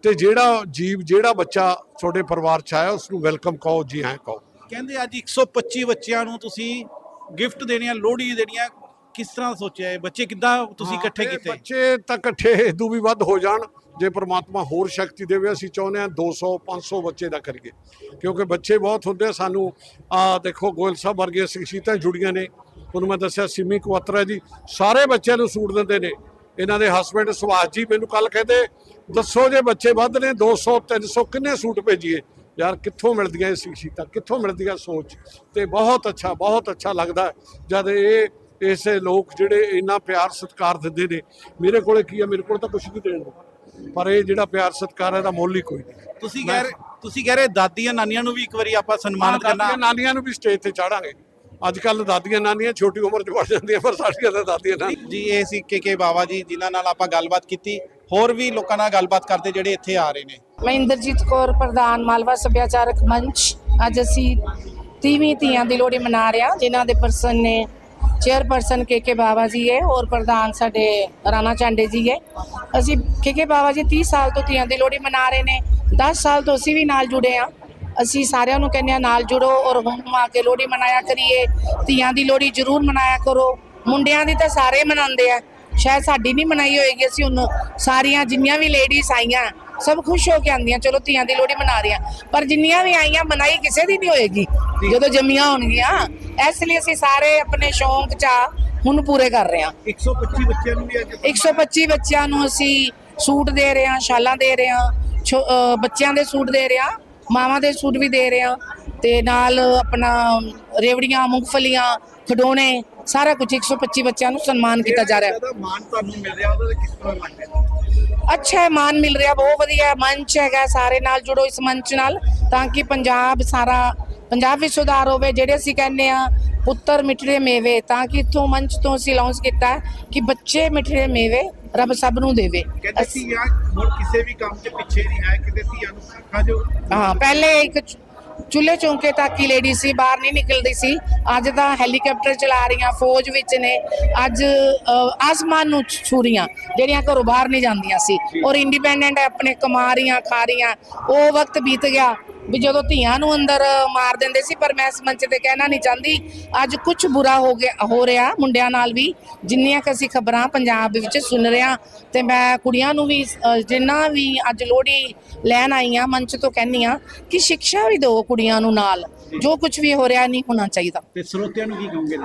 ਤੇ ਜਿਹੜਾ ਜੀਵ ਜਿਹੜਾ ਬੱਚਾ ਤੁਹਾਡੇ ਪਰਿਵਾਰ ਚ ਆਇਆ ਉਸ ਨੂੰ ਵੈਲਕਮ ਕਹੋ ਜੀ ਹਾਂ ਕਹੋ। ਕਹਿੰਦੇ ਅੱਜ 125 ਬੱਚਿਆਂ ਨੂੰ ਤੁਸੀਂ ਗਿਫਟ ਦੇਣੀਆਂ ਲੋਹੜੀ ਦੇਣੀਆਂ ਕਿਸ ਤਰ੍ਹਾਂ ਸੋਚਿਆ ਇਹ? ਬੱਚੇ ਕਿੱਦਾਂ ਤੁਸੀਂ ਇਕੱਠੇ ਕੀਤੇ? ਬੱਚੇ ਤਾਂ ਇਕੱਠੇ ਇਦੋਂ ਵੀ ਵੱਧ ਹੋ ਜਾਣ। ਜੇ ਪ੍ਰਮਾਤਮਾ ਹੋਰ ਸ਼ਕਤੀ ਦੇਵੇ, ਅਸੀਂ ਚਾਹੁੰਦੇ ਹਾਂ 200 500 ਬੱਚੇ ਦਾ ਕਰੀਏ। ਕਿਉਂਕਿ ਬੱਚੇ ਬਹੁਤ ਹੁੰਦੇ ਆ, ਸਾਨੂੰ, ਆ ਦੇਖੋ, ਗੋਇਲ ਸਾਹਿਬ ਵਰਗੀਆਂ ਸ਼ਖਸੀਅਤਾਂ ਜੁੜੀਆਂ ਨੇ। ਤੁਹਾਨੂੰ ਮੈਂ ਦੱਸਿਆ, ਸਿਮੀ ਕੁਆਤਰਾ ਜੀ, ਸਾਰੇ ਬੱਚਿਆਂ ਨੂੰ ਸੂਟ ਦਿੰਦੇ ਨੇ। ਇਹਨਾਂ ਦੇ ਹਸਬੰਡ ਸੁਭਾਸ਼ ਜੀ ਮੈਨੂੰ ਕੱਲ ਕਹਿੰਦੇ, ਦੱਸੋ ਜੇ ਬੱਚੇ ਵੱਧ ਨੇ 200 300 ਕਿੰਨੇ ਸੂਟ ਭੇਜੀਏ? ਯਾਰ, ਕਿੱਥੋਂ ਮਿਲਦੀਆਂ ਇਹ ਸ਼ਖਸੀਅਤਾਂ? ਕਿੱਥੋਂ ਮਿਲਦੀਆਂ ਸੋਚ? ਤੇ ਬਹੁਤ ਅੱਛਾ ਬਹੁਤ ਅੱਛਾ ਲੱਗਦਾ ਜਦ ਇਹ, ਇਸੇ ਲੋਕ ਜਿਹੜੇ ਇੰਨਾ ਪਿਆਰ ਸਤਿਕਾਰ ਦਿੰਦੇ ਨੇ, ਮੇਰੇ ਕੋਲੇ ਕੀ ਆ ਮੇਰੇ ਕੋਲ ਤਾਂ ਕੁਝ ਨਹੀਂ ਦੇਣ ਨੂੰ। ਪਰ ਇਹ ਜਿਹੜਾ ਪਿਆਰ ਸਤਿਕਾਰ ਹੈ ਇਹਦਾ ਮੁੱਲ ਹੀ ਕੋਈ ਨਹੀਂ। ਤੁਸੀਂ ਕਹਿ ਰਹੇ ਤੁਸੀਂ ਕਹਿ ਰਹੇ ਦਾਦੀਆਂ ਨਾਨੀਆਂ ਨੂੰ ਵੀ ਇੱਕ ਵਾਰੀ ਆਪਾਂ ਸਨਮਾਨਿਤ ਕਰਨਾ ਦਾਦੀਆਂ ਨਾਨੀਆਂ ਨੂੰ ਵੀ ਸਟੇਜ ਤੇ ਚਾੜਾਂਗੇ। ਅੱਜ ਕੱਲ ਦਾਦੀਆਂ ਨਾਨੀਆਂ ਛੋਟੀ ਉਮਰ 'ਚ ਵੜ ਜਾਂਦੀਆਂ ਪਰ ਸਾਡੀਆਂ ਤਾਂ ਦਾਦੀਆਂ ਨਾਨੀਆਂ। ਜੀ ਇਹ ਸੀ ਕੇ ਕੇ ਬਾਬਾ ਜੀ ਜਿਨ੍ਹਾਂ ਨਾਲ ਆਪਾਂ ਗੱਲਬਾਤ ਕੀਤੀ। ਹੋਰ ਵੀ ਲੋਕਾਂ ਨਾਲ ਗੱਲਬਾਤ ਕਰਦੇ ਜਿਹੜੇ ਇੱਥੇ ਆ ਰਹੇ ਨੇ। ਮੈਂ ਇੰਦਰਜੀਤ ਕੌਰ ਪ੍ਰਧਾਨ ਮਾਲਵਾ ਸੱਭਿਆਚਾਰਕ ਮੰਚ। ਅੱਜ ਅਸੀਂ 30ਵੀਂ ਤੀਆਂ ਦੀ ਲੋਹੜੀ ਮਨਾ ਰਹੇ ਹਾਂ ਜਿਨ੍ਹਾਂ ਦੇ ਪਰਸਨ ਨੇ ਚੇਅਰਪਰਸਨ ਕੇ ਕੇ ਬਾਬਾ ਜੀ ਹੈ ਔਰ ਪ੍ਰਧਾਨ ਸਾਡੇ ਰਾਣਾ ਚਾਂਡੇ ਜੀ ਹੈ। ਅਸੀਂ ਕੇ ਕੇ ਬਾਬਾ ਜੀ 30 ਸਾਲ ਤੋਂ ਤੀਆਂ ਦੀ ਲੋਹੜੀ ਮਨਾ ਰਹੇ ਨੇ। 10 ਸਾਲ ਤੋਂ ਅਸੀਂ ਵੀ ਨਾਲ ਜੁੜੇ ਹਾਂ। ਅਸੀਂ ਸਾਰਿਆਂ ਨੂੰ ਕਹਿੰਦੇ ਹਾਂ ਨਾਲ ਜੁੜੋ ਔਰ ਹੁਣ ਆ ਕੇ ਲੋਹੜੀ ਮਨਾਇਆ ਕਰੀਏ। ਤੀਆਂ ਦੀ ਲੋਹੜੀ ਜ਼ਰੂਰ ਮਨਾਇਆ ਕਰੋ। ਮੁੰਡਿਆਂ ਦੀ ਤਾਂ ਸਾਰੇ ਮਨਾਉਂਦੇ ਆ। ਸ਼ਾਇਦ ਸਾਡੀ ਨਹੀਂ ਮਨਾਈ ਹੋਏਗੀ। ਅਸੀਂ ਹੁਣ ਸਾਰੀਆਂ ਜਿੰਨੀਆਂ ਵੀ ਲੇਡੀਜ਼ ਆਈਆਂ ਸਭ ਖੁਸ਼ ਹੋ ਕੇ ਆਂਦੀਆਂ ਚਲੋ ਧੀਆਂ ਦੀ ਲੋਹੜੀ ਮਨਾ ਰਹੀਆਂ। ਪਰ ਜਿੰਨੀਆਂ ਵੀ ਆਈਆਂ ਮਨਾਈ ਕਿਸੇ ਦੀ ਨਹੀਂ ਹੋਏਗੀ। ਜਦੋਂ ਜੰਮੀਆਂ ਹੋਣਗੀਆਂ ਇਸ ਲਈ ਅਸੀਂ ਸਾਰੇ ਆਪਣੇ ਸ਼ੌਂਕ ਚਾ ਹੁਣ ਪੂਰੇ ਕਰ ਰਹੇ ਹਾਂ। 125 ਬੱਚਿਆਂ ਨੂੰ ਵੀ ਅੱਜ 125 ਬੱਚਿਆਂ ਨੂੰ ਅਸੀਂ ਸੂਟ ਦੇ ਰਹੇ ਹਾਂ ਸ਼ਾਲਾਂ ਦੇ ਰਹੇ ਹਾਂ ਬੱਚਿਆਂ ਦੇ ਸੂਟ ਦੇ ਰਹੇ ਹਾਂ ਮਾਵਾਂ ਦੇ ਸੂਟ ਵੀ ਦੇ ਰਹੇ ਹਾਂ ਤੇ ਨਾਲ ਆਪਣਾ ਰੇਵੜੀਆਂ ਮੂੰਗਫਲੀਆਂ ਖਿਡੌਣੇ ਸਾਰਾ ਕੁਝ 125 ਬੱਚਿਆਂ ਨੂੰ ਸਨਮਾਨ ਕੀਤਾ ਜਾ ਰਿਹਾ ਹੈ। ਦਾ ਮਾਨ ਤੁਹਾਨੂੰ ਮਿਲ ਰਿਹਾ ਉਹਦਾ ਕਿਸ ਤਰ੍ਹਾਂ ਲੱਗਦਾ ਅੱਛਾ ਹੈ ਮਾਨ ਮਿਲ ਰਿਹਾ ਬਹੁਤ ਵਧੀਆ ਹੈ, ਮੰਚ ਹੈਗਾ ਸਾਰੇ ਨਾਲ ਜੁੜੋ ਇਸ ਮੰਚ ਨਾਲ ਤਾਂ ਕਿ ਪੰਜਾਬ ਸਾਰਾ ਪੰਜਾਬ ਵਿੱਚ ਸੁਧਾਰ ਹੋਵੇ ਜਿਹੜੇ ਅਸੀਂ ਕਹਿੰਦੇ ਆ ਪੁੱਤਰ ਮਿੱਠੜੇ ਮੇਵੇ ਤਾਂ ਕਿ ਇਥੋਂ ਮੰਚ ਤੋਂ ਅਸੀਂ ਲਾਂਚ ਕੀਤਾ ਹੈ ਕਿ ਬੱਚੇ ਮਿੱਠੜੇ ਮੇਵੇ ਰੱਬ ਸਭ ਨੂੰ ਦੇਵੇ। ਕਹਿੰਦੇ ਸੀ ਯਾਰ ਹੁਣ ਕਿਸੇ ਵੀ ਕੰਮ 'ਚ ਪਿੱਛੇ ਨਹੀਂ ਹੈ ਕਿਤੇ ਧੀਆਂ ਨੂੰ ਸਿੱਖਾ ਜੋ ਹਾਂ ਪਹਿਲੇ ਇੱਕ ਚੁ- ਚੁੱਲ੍ਹੇ ਚੌਂਕੇ ਤੱਕ ਹੀ ਲੇਡੀ ਸੀ ਬਾਹਰ ਨਹੀਂ ਨਿਕਲਦੀ ਸੀ। ਅੱਜ ਤਾਂ ਹੈਲੀਕਾਪਟਰ ਚਲਾ ਰਹੀਆਂ ਫੌਜ ਵਿੱਚ ਨੇ। ਅੱਜ ਅ, ਆਸਮਾਨ ਨੂੰ ਛ- ਛੂ ਰਹੀਆਂ ਜਿਹੜੀਆਂ ਘਰੋਂ ਬਾਹਰ ਨਹੀਂ ਜਾਂਦੀਆਂ ਸੀ। ਔਰ ਇੰਡੀਪੈਂਡੈਂਟ ਆਪਣੇ ਕਮਾ ਰਹੀਆਂ ਖਾ ਰਹੀਆਂ। ਉਹ ਵਕਤ ਬੀਤ ਗਿਆ ਵੀ ਜਦੋਂ ਧੀਆਂ ਨੂੰ ਅੰਦਰ ਮਾਰ ਦਿੰਦੇ ਸੀ ਪਰ ਮੈਂ ਇਸ ਮੰਚ ਤੇ ਕਹਿਣਾ ਨਹੀਂ ਚਾਹੁੰਦੀ। ਅੱਜ ਕੁਝ ਬੁਰਾ ਹੋ ਗਿਆ ਹੋ ਰਿਹਾ ਮੁੰਡਿਆਂ ਨਾਲ ਵੀ। ਜਿੰਨੀਆਂ ਕੁ ਅਸੀਂ ਖਬਰਾਂ ਪੰਜਾਬ ਵਿੱਚ ਸੁਣ ਰਿਹਾ ਤੇ ਮੈਂ ਕੁੜੀਆਂ ਨੂੰ ਵੀ ਅ, ਜਿੰਨਾ ਵੀ ਅੱਜ ਲੋਹੜੀ ਲੈਣ ਆਈਆਂ ਮੰਚ ਤੋਂ ਕਹਿੰਨੀ ਆ ਕਿ ਸਿੱਖਿਆ ਵੀ ਦਿਓ ਕੁੜੀਆਂ ਨੂੰ ਨਾਲ ਜੋ ਕੁਝ ਵੀ ਹੋ ਰਿਹਾ ਨਹੀਂ ਹੋਣਾ ਚਾਹੀਦਾ ਤੇ ਸਰੋਤਿਆਂ ਨੂੰ ਕੀ ਕਹੋਗੇ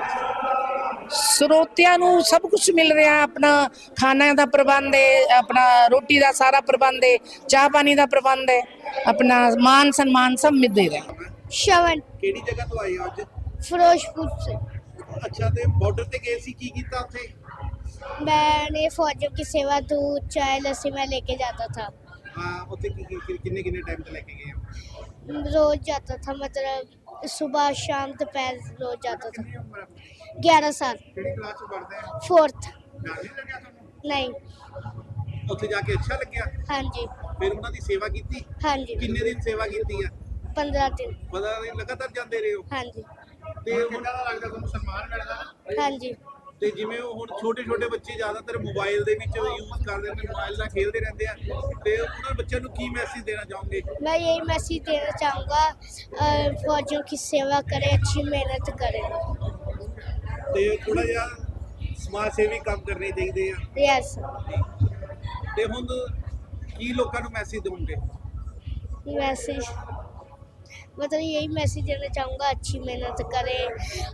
ਸਰੋਤਿਆਂ ਨੂੰ ਸਭ ਕੁਝ ਮਿਲ ਰਿਹਾ ਆਪਣਾ ਖਾਣਾ ਦਾ ਪ੍ਰਬੰਧ ਹੈ ਆਪਣਾ ਰੋਟੀ ਦਾ ਸਾਰਾ ਪ੍ਰਬੰਧ ਹੈ ਚਾਹ ਪਾਣੀ ਦਾ ਪ੍ਰਬੰਧ ਹੈ ਆਪਣਾ ਮਾਨ ਸਨਮਾਨ ਸਭ ਮਿਲ ਦੇ ਰਿਹਾ ਸ਼ਵਨ ਕਿਹੜੀ ਜਗ੍ਹਾ ਤੋਂ ਆਏ ਹੋ ਅੱਜ ਫਿਰੋਜ਼ਪੁਰ ਸੇ ਅੱਛਾ ਤੇ ਬਾਰਡਰ ਤੇ ਗਏ ਸੀ ਕੀ ਕੀਤਾ ਉੱਥੇ मैंने फौजियों की सेवा दूध चाय लस्सी में लेके जाता था ਹਾਂ ਉੱਥੇ ਕੀ ਕੀ- ਕਿੰਨੇ ਕਿੰਨੇ ਟਾਈਮ ਤੇ ਲੈ ਕੇ ਗਏ ਹੋ रोज जाता था मतलब सुबह शाम दोपहर रोज जाता था ग्यारह साल ਕਿਹੜੀ ਕਲਾਸ ਚ ਪੜ੍ਹਦੇ ਆ फोर्थ ਡਰ ਨਹੀਂ ਲੱਗਿਆ ਤੁਹਾਨੂੰ नहीं ਉੱਥੇ ਜਾ ਕੇ ਅੱਛਾ ਲੱਗਿਆ हाँ जी ਫਿਰ ਉਹਨਾਂ ਦੀ ਸੇਵਾ ਕੀਤੀ हाँ जी ਕਿੰਨੇ ਦਿਨ ਸੇਵਾ ਕੀਤੀ ਆ पंद्रह दिन ਪਤਾ ਨਹੀਂ ਲਗਾਤਾਰ ਜਾਂਦੇ ਰਹੇ ਹੋ हाँ जी ਤੇ ਹੁਣ ਲੱਗਦਾ ਤੁਹਾਨੂੰ ਸਨਮਾਨ ਮਿਲਦਾ हाँ जी ਤੇ ਜਿਵੇਂ ਉਹ ਹੁਣ ਛੋਟੇ ਛੋਟੇ ਬੱਚੇ ਜ਼ਿਆਦਾਤਰ ਮੋਬਾਈਲ ਦੇ ਵਿੱਚ ਯੂਜ਼ ਕਰਦੇ ਨੇ ਮੋਬਾਈਲ ਨਾਲ ਖੇਡਦੇ ਰਹਿੰਦੇ ਆ ਤੇ ਉਹਨਾਂ ਬੱਚਿਆਂ ਨੂੰ ਕੀ ਮੈਸੇਜ ਦੇਣਾ ਚਾਹੋਗੇ मैं यही मैसेज देना चाहूँगा अ, फौजियों की सेवा करें अच्छी मेहनत करें ਤੇ ਥੋੜਾ ਜਿਹਾ ਸਮਾਜ ਸੇਵੀ ਕੰਮ ਕਰਨੇ ਚਾਹੀਦੇ ਆ यस ਤੇ ਹੁਣ ਕੀ ਲੋਕਾਂ ਨੂੰ ਮੈਸੇਜ ਦੇਵੋਗੇ मैसेज मतलब यही मैसेज देना चाहूँगा अच्छी मेहनत करें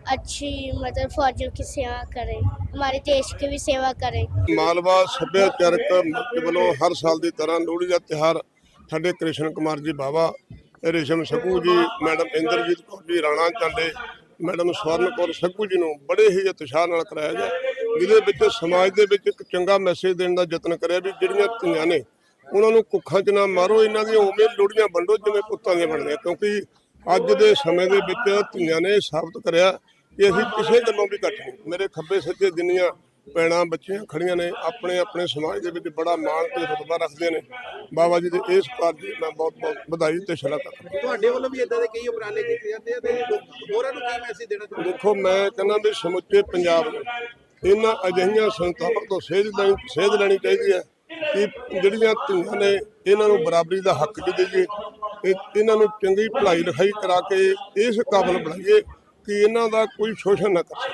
अच्छी मतलब फौजियों की सेवा करें हमारे देश की भी सेवा करें ਮਾਲਵਾ ਸੱਭਿਆਚਾਰਕ ਮੰਚ ਵੱਲੋਂ ਹਰ ਸਾਲ ਦੀ ਤਰ੍ਹਾਂ ਲੋਹੜੀ ਦਾ ਤਿਹਾਰ ਸਾਡੇ ਕ੍ਰਿਸ਼ਨ ਕੁਮਾਰ ਜੀ ਬਾਵਾ ਰੇਸ਼ਮ ਸਕੂ ਜੀ ਮੈਡਮ ਇੰਦਰਜੀਤ ਕੌਰ ਜੀ ਰਾਣਾ ਚਾਂਡੇ ਮੈਡਮ ਸਵਰਨ ਕੌਰ ਸਕੂ ਜੀ ਨੂੰ ਬੜੇ ਹੀ ਉਤਸ਼ਾਹ ਨਾਲ ਕਰਾਇਆ ਗਿਆ ਜਿਹਦੇ ਵਿੱਚ ਸਮਾਜ ਦੇ ਵਿੱਚ ਇੱਕ ਚੰਗਾ ਮੈਸੇਜ ਦੇਣ ਦਾ ਯਤਨ ਕਰਿਆ ਵੀ ਜਿਹੜੀਆਂ ਧੀਆਂ ਨੇ ਉਹਨਾਂ ਨੂੰ ਕੁੱਖਾਂ 'ਚ ਨਾ ਮਾਰੋ ਇਹਨਾਂ ਦੀਆਂ ਉਵੇਂ ਲੋੜੀਆਂ ਵੰਡੋ ਜਿਵੇਂ ਪੁੱਤਾਂ ਦੀਆਂ ਬਣਦੀਆਂ ਕਿਉਂਕਿ ਅੱਜ ਦੇ ਸਮੇਂ ਦੇ ਵਿੱਚ ਧੀਆਂ ਨੇ ਸਾਬਤ ਕਰਿਆ ਕਿ ਅਸੀਂ ਕਿਸੇ ਗੱਲੋਂ ਵੀ ਘੱਟ ਨਹੀਂ। ਮੇਰੇ ਖੱਬੇ ਸੱਜੇ ਜਿੰਨੀਆਂ ਭੈਣਾਂ ਬੱਚੀਆਂ ਖੜੀਆਂ ਨੇ ਆਪਣੇ ਆਪਣੇ ਸਮਾਜ ਦੇ ਵਿੱਚ ਬੜਾ ਮਾਣ ਤੇ ਰੁਤਬਾ ਰੱਖਦੀਆਂ ਨੇ। ਬਾਬਾ ਜੀ ਦੇ ਇਸ ਕਾਰਜ ਦੀ ਮੈਂ ਬਹੁਤ ਬਹੁਤ ਵਧਾਈ ਤੇ ਸ਼ਲਾਘਾ ਕਰਦਾ ਤੁਹਾਡੇ ਵੱਲੋਂ ਵੀ ਇਦਾਂ ਦੇ ਕਈ ਉਪਰਾਲੇ ਕੀਤੇ ਜਾਂਦੇ ਆ ਤੇ ਹੋਰਾਂ ਨੂੰ ਕੀ ਮੈਸੇਜ ਦੇਣਾ ਚਾਹੋਗੇ? ਦੇਖੋ ਮੈਂ ਕਹਿੰਦਾ ਵੀ ਸਮੁੱਚੇ ਪੰਜਾਬ ਨੂੰ ਇਹਨਾਂ ਅਜਿਹੀਆਂ ਸੰਸਥਾਵਾਂ ਤੋਂ ਸੇਧ ਲੈਣੀ ਸੇਧ ਲੈਣੀ ਚਾਹੀਦੀ ਹੈ। ਕਿ ਜਿਹੜੀਆਂ ਧੀਆਂ ਨੇ ਇਹਨਾਂ ਨੂੰ ਬਰਾਬਰੀ ਦਾ ਹੱਕ ਵੀ ਦੇਈਏ। ਇਹ- ਇਹਨਾਂ ਨੂੰ ਚੰਗੀ ਪੜ੍ਹਾਈ ਲਿਖਾਈ ਕਰਾ ਕੇ ਇਸ ਕਾਬਲ ਬਣਾਈਏ ਕਿ ਇਹਨਾਂ ਦਾ ਕੋਈ ਸ਼ੋਸ਼ਣ ਨਾ ਕਰ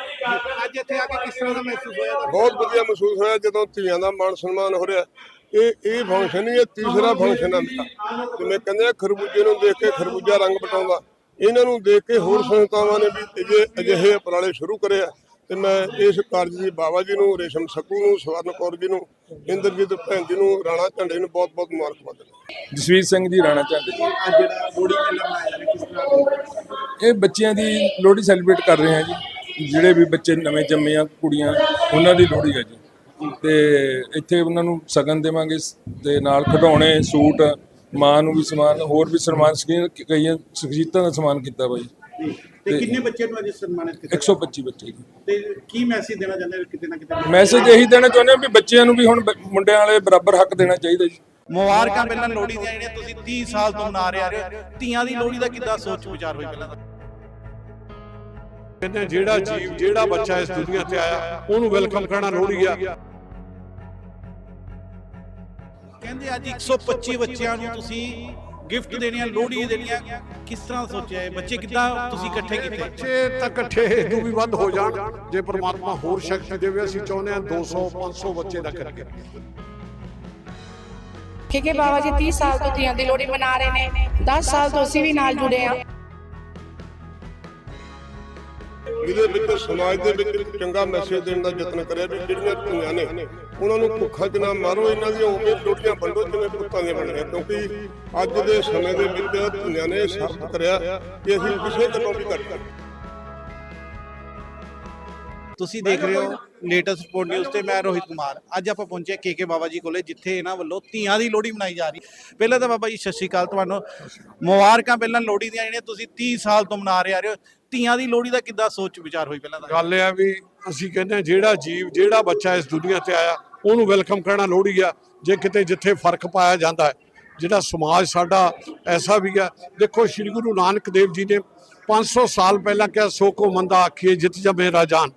ਅੱਜ ਇੱਥੇ ਆ ਕੇ ਕਿਸ ਤਰ੍ਹਾਂ ਦਾ ਮਹਿਸੂਸ ਹੋਇਆ? ਬਹੁਤ ਵਧੀਆ ਮਹਿਸੂਸ ਹੋਇਆ ਜਦੋਂ ਧੀਆਂ ਦਾ ਮਾਣ ਸਨਮਾਨ ਹੋ ਰਿਹਾ। ਇਹ ਇਹ ਫੰਕਸ਼ਨ ਹੀ ਇਹ ਤੀਸਰਾ ਫੰਕਸ਼ਨ ਆ ਮੇਰਾ। ਜਿਵੇਂ ਕਹਿੰਦੇ ਖਰਬੂਜੇ ਨੂੰ ਦੇਖ ਕੇ ਖਰਬੂਜਾ ਰੰਗ ਬਟਾਉਂਦਾ। ਇਹਨਾਂ ਨੂੰ ਦੇਖ ਕੇ ਹੋਰ ਸੰਸਥਾਵਾਂ ਨੇ ਵੀ ਅਜੇ ਅਜਿਹੇ ਉਪਰਾਲੇ ਸ਼ੁਰੂ ਕਰੇ ਆ। ਤੇ ਮੈਂ ਇਸ ਕਾਰਜ ਦੀ ਬਾਬਾ ਜੀ ਨੂੰ ਰੇਸ਼ਮ ਸਕੂ ਨੂੰ ਸਵਰਨ ਕੌਰ ਜੀ ਨੂੰ ਇੰਦਰਜੀਤ ਭੈਣ ਜੀ ਨੂੰ ਰਾਣਾ ਝੰਡੇ ਨੂੰ ਬਹੁਤ ਬਹੁਤ ਮੁਬਾਰਕਬਾਦ ਜਸਵੀਰ ਸਿੰਘ ਜੀ ਰਾਣਾ ਝੰਡੇ ਜੀ। ਅੱਜ ਜਿਹੜਾ ਲੋਹੜੀ ਮੇਲਾ ਮਨਾਇਆ ਜਾ ਰਿਹਾ ਕਿਸ ਤਰ੍ਹਾਂ ਇਹ ਬੱਚਿਆਂ ਦੀ ਲੋਹੜੀ ਸੈਲੀਬ੍ਰੇਟ ਕਰ ਰਹੇ ਹਾਂ ਜੀ। ਜਿਹੜੇ ਵੀ ਬੱਚੇ ਨਵੇਂ ਜੰਮੇ ਆ ਕੁੜੀਆਂ ਉਹਨਾਂ ਦੀ ਲੋਹੜੀ ਹੈ ਜੀ। ਤੇ ਇੱਥੇ ਉਹਨਾਂ ਨੂੰ ਸਗਨ ਦੇਵਾਂਗੇ ਤੇ ਨਾਲ ਖਿਡੌਣੇ ਸੂਟ ਮਾਂ ਨੂੰ ਵੀ ਸਨਮਾਨ ਹੋਰ ਵੀ ਸਨਮਾਨ ਸਕੀਮ ਕਈਆਂ ਸ਼ਖਸੀਅਤਾਂ ਦਾ ਸਨਮਾਨ ਕੀਤਾ ਬਾਈ ਤੇ ਕਿੰਨੇ ਬੱਚੇ ਨੂੰ ਅੱਜ ਸਨਮਾਨਿਤ ਕੀਤਾ 125 ਬੱਚੇ ਜੀ। ਤੇ ਕੀ ਮੈਸੇਜ ਦੇਣਾ ਚਾਹੁੰਦੇ ਹੋ? ਕਿਤੇ ਨਾ ਕਿਤੇ ਮੈਸੇਜ ਇਹੀ ਦੇਣਾ ਚਾਹੁੰਦੇ ਹਾਂ ਵੀ ਬੱਚਿਆਂ ਨੂੰ ਵੀ ਹੁਣ ਬ- ਮੁੰਡਿਆਂ ਵਾਲੇ ਬਰਾਬਰ ਹੱਕ ਦੇਣਾ ਚਾਹੀਦਾ ਜੀ। ਮੁਬਾਰਕਾਂ ਪਹਿਲਾਂ ਲੋਹੜੀ ਦੀਆਂ ਜਿਹੜੀਆਂ ਤੁਸੀਂ 30 ਸਾਲ ਤੋਂ ਮਨਾ ਰਹੇ ਆ ਰਹੇ ਹੋ। ਧੀਆਂ ਦੀ ਲੋਹੜੀ ਦਾ ਕਿੱਦਾਂ ਸੋਚ ਵਿਚਾਰ ਹੋਈ ਪਹਿਲਾਂ? ਤਾਂ ਕਹਿੰਦੇ ਆ, ਜਿਹੜਾ ਜੀਵ ਜਿਹੜਾ ਬੱਚਾ ਇਸ ਦੁਨੀਆ ਤੇ ਆਇਆ ਉਹਨੂੰ ਵੈਲਕਮ ਕਰਨਾ ਲੋਹੜੀ ਆ। ਕਹਿੰਦੇ ਅੱਜ 125 ਬੱਚਿਆਂ ਨੂੰ ਤੁਸੀਂ ਗਿਫਟ ਦੇਣੀਆਂ ਲੋਹੜੀ ਦੇਣੀਆਂ ਕਿਸ ਤਰ੍ਹਾਂ ਸੋਚਿਆ ਇਹ? ਬੱਚੇ ਕਿੱਦਾਂ ਤੁਸੀਂ ਇਕੱਠੇ ਕੀਤੇ? ਬੱਚੇ ਤਾਂ ਇਕੱਠੇ ਇਦੋਂ ਵੀ ਵੱਧ ਹੋ ਜਾਣ ਜੇ ਪ੍ਰਮਾਤਮਾ ਹੋਰ ਸ਼ਕਤੀ ਦੇਵੇ ਅਸੀਂ ਚਾਹੁੰਦੇ ਹਾਂ 200 500 ਬੱਚੇ ਦਾ ਕਰੀਏ। ਕਿਉਂਕਿ ਬਾਬਾ ਜੀ 30 ਸਾਲ ਤੋਂ ਧੀਆਂ ਦੀ ਲੋਹੜੀ ਮਨਾ ਰਹੇ ਨੇ 10 ਸਾਲ ਤੋਂ ਅਸੀਂ ਵੀ ਨਾਲ ਜੁੜੇ ਆ ਜਿਹਦੇ ਵਿੱਚ ਸਮਾਜ ਦੇ ਵਿੱਚ ਇੱਕ ਚੰਗਾ ਮੈਸੇਜ ਦੇਣ ਦਾ ਯਤਨ ਕਰਿਆ ਵੀ ਜਿਹੜੀਆਂ ਧੀਆਂ ਨੇ, ਉਹਨਾਂ ਨੂੰ ਭੁੱਖਾਂ 'ਚ ਨਾ ਮਾਰੋ, ਇਹਨਾਂ ਦੀਆਂ ਉਵੇਂ ਲੋਟੀਆਂ ਵੰਡੋ ਜਿਵੇਂ ਪੁੱਤਾਂ ਦੀਆਂ ਬਣਦੀਆਂ ਕਿਉਂਕਿ ਅੱਜ ਦੇ ਸਮੇਂ ਦੇ ਵਿੱਚ ਧੀਆਂ ਨੇ ਸਾਬਤ ਕਰਿਆ ਕਿ ਅਸੀਂ ਕਿਸੇ ਗੱਲੋਂ ਵੀ ਘੱਟ ਤੁਸੀਂ ਦੇਖ ਰਹੇ ਹੋ ਲੇਟੈਸਟ ਰਿਪੋਰਟ ਨਿਊਜ਼ ਤੇ ਮੈਂ ਰੋਹਿਤ ਕੁਮਾਰ। ਅੱਜ ਆਪਾਂ ਪਹੁੰਚੇ ਕੇਕੇ ਬਾਬਾ ਜੀ ਕੋਲੇ, ਜਿੱਥੇ ਇਹਨਾਂ ਵੱਲੋਂ ਧੀਆਂ ਦੀ ਲੋਹੜੀ ਮਨਾਈ ਜਾ ਰਹੀ। ਪਹਿਲਾਂ ਤਾਂ ਬਾਬਾ ਜੀ, ਸਤਿ ਸ਼੍ਰੀ ਅਕਾਲ। ਤੁਹਾਨੂੰ ਮੁਬਾਰਕਾਂ। ਪਹਿਲਾਂ ਲੋਹੜੀ ਦੀਆਂ ਜਿਹੜੀਆਂ ਤੁਸੀਂ 30 ਸਾਲ ਤੋਂ ਮਨਾ ਰਹੇ ਆ ਰਹੇ ਹੋ ਧੀਆਂ ਦੀ ਲੋਹੜੀ ਦਾ ਕਿੱਦਾਂ ਸੋਚ ਵਿਚਾਰ ਹੋਈ ਪਹਿਲਾਂ ਤਾਂ? ਗੱਲ ਇਹ ਆ ਵੀ ਅਸੀਂ ਕਹਿੰਦੇ ਹਾਂ ਜਿਹੜਾ ਜੀਵ, ਜਿਹੜਾ ਬੱਚਾ ਇਸ ਦੁਨੀਆ ਤੇ ਆਇਆ, ਉਹਨੂੰ ਵੈਲਕਮ ਕਰਨਾ ਲੋਹੜੀ ਆ, ਜੇ ਕਿਤੇ ਜਿੱਥੇ ਫ਼ਰਕ ਪਾਇਆ ਜਾਂਦਾ ਹੈ। ਜਿਹੜਾ ਸਮਾਜ ਸਾਡਾ ਐਸਾ ਵੀ ਆ, ਦੇਖੋ ਸ੍ਰੀ ਗੁਰੂ ਨਾਨਕ ਦੇਵ ਜੀ ਨੇ 500 ਸਾਲ ਪਹਿਲਾਂ ਕਿਹਾ ਸੋ ਕੋ ਮੰਦਾ ਆਖੀਏ, ਜਿਤ ਜਮੇ ਰਾਜਾਨ।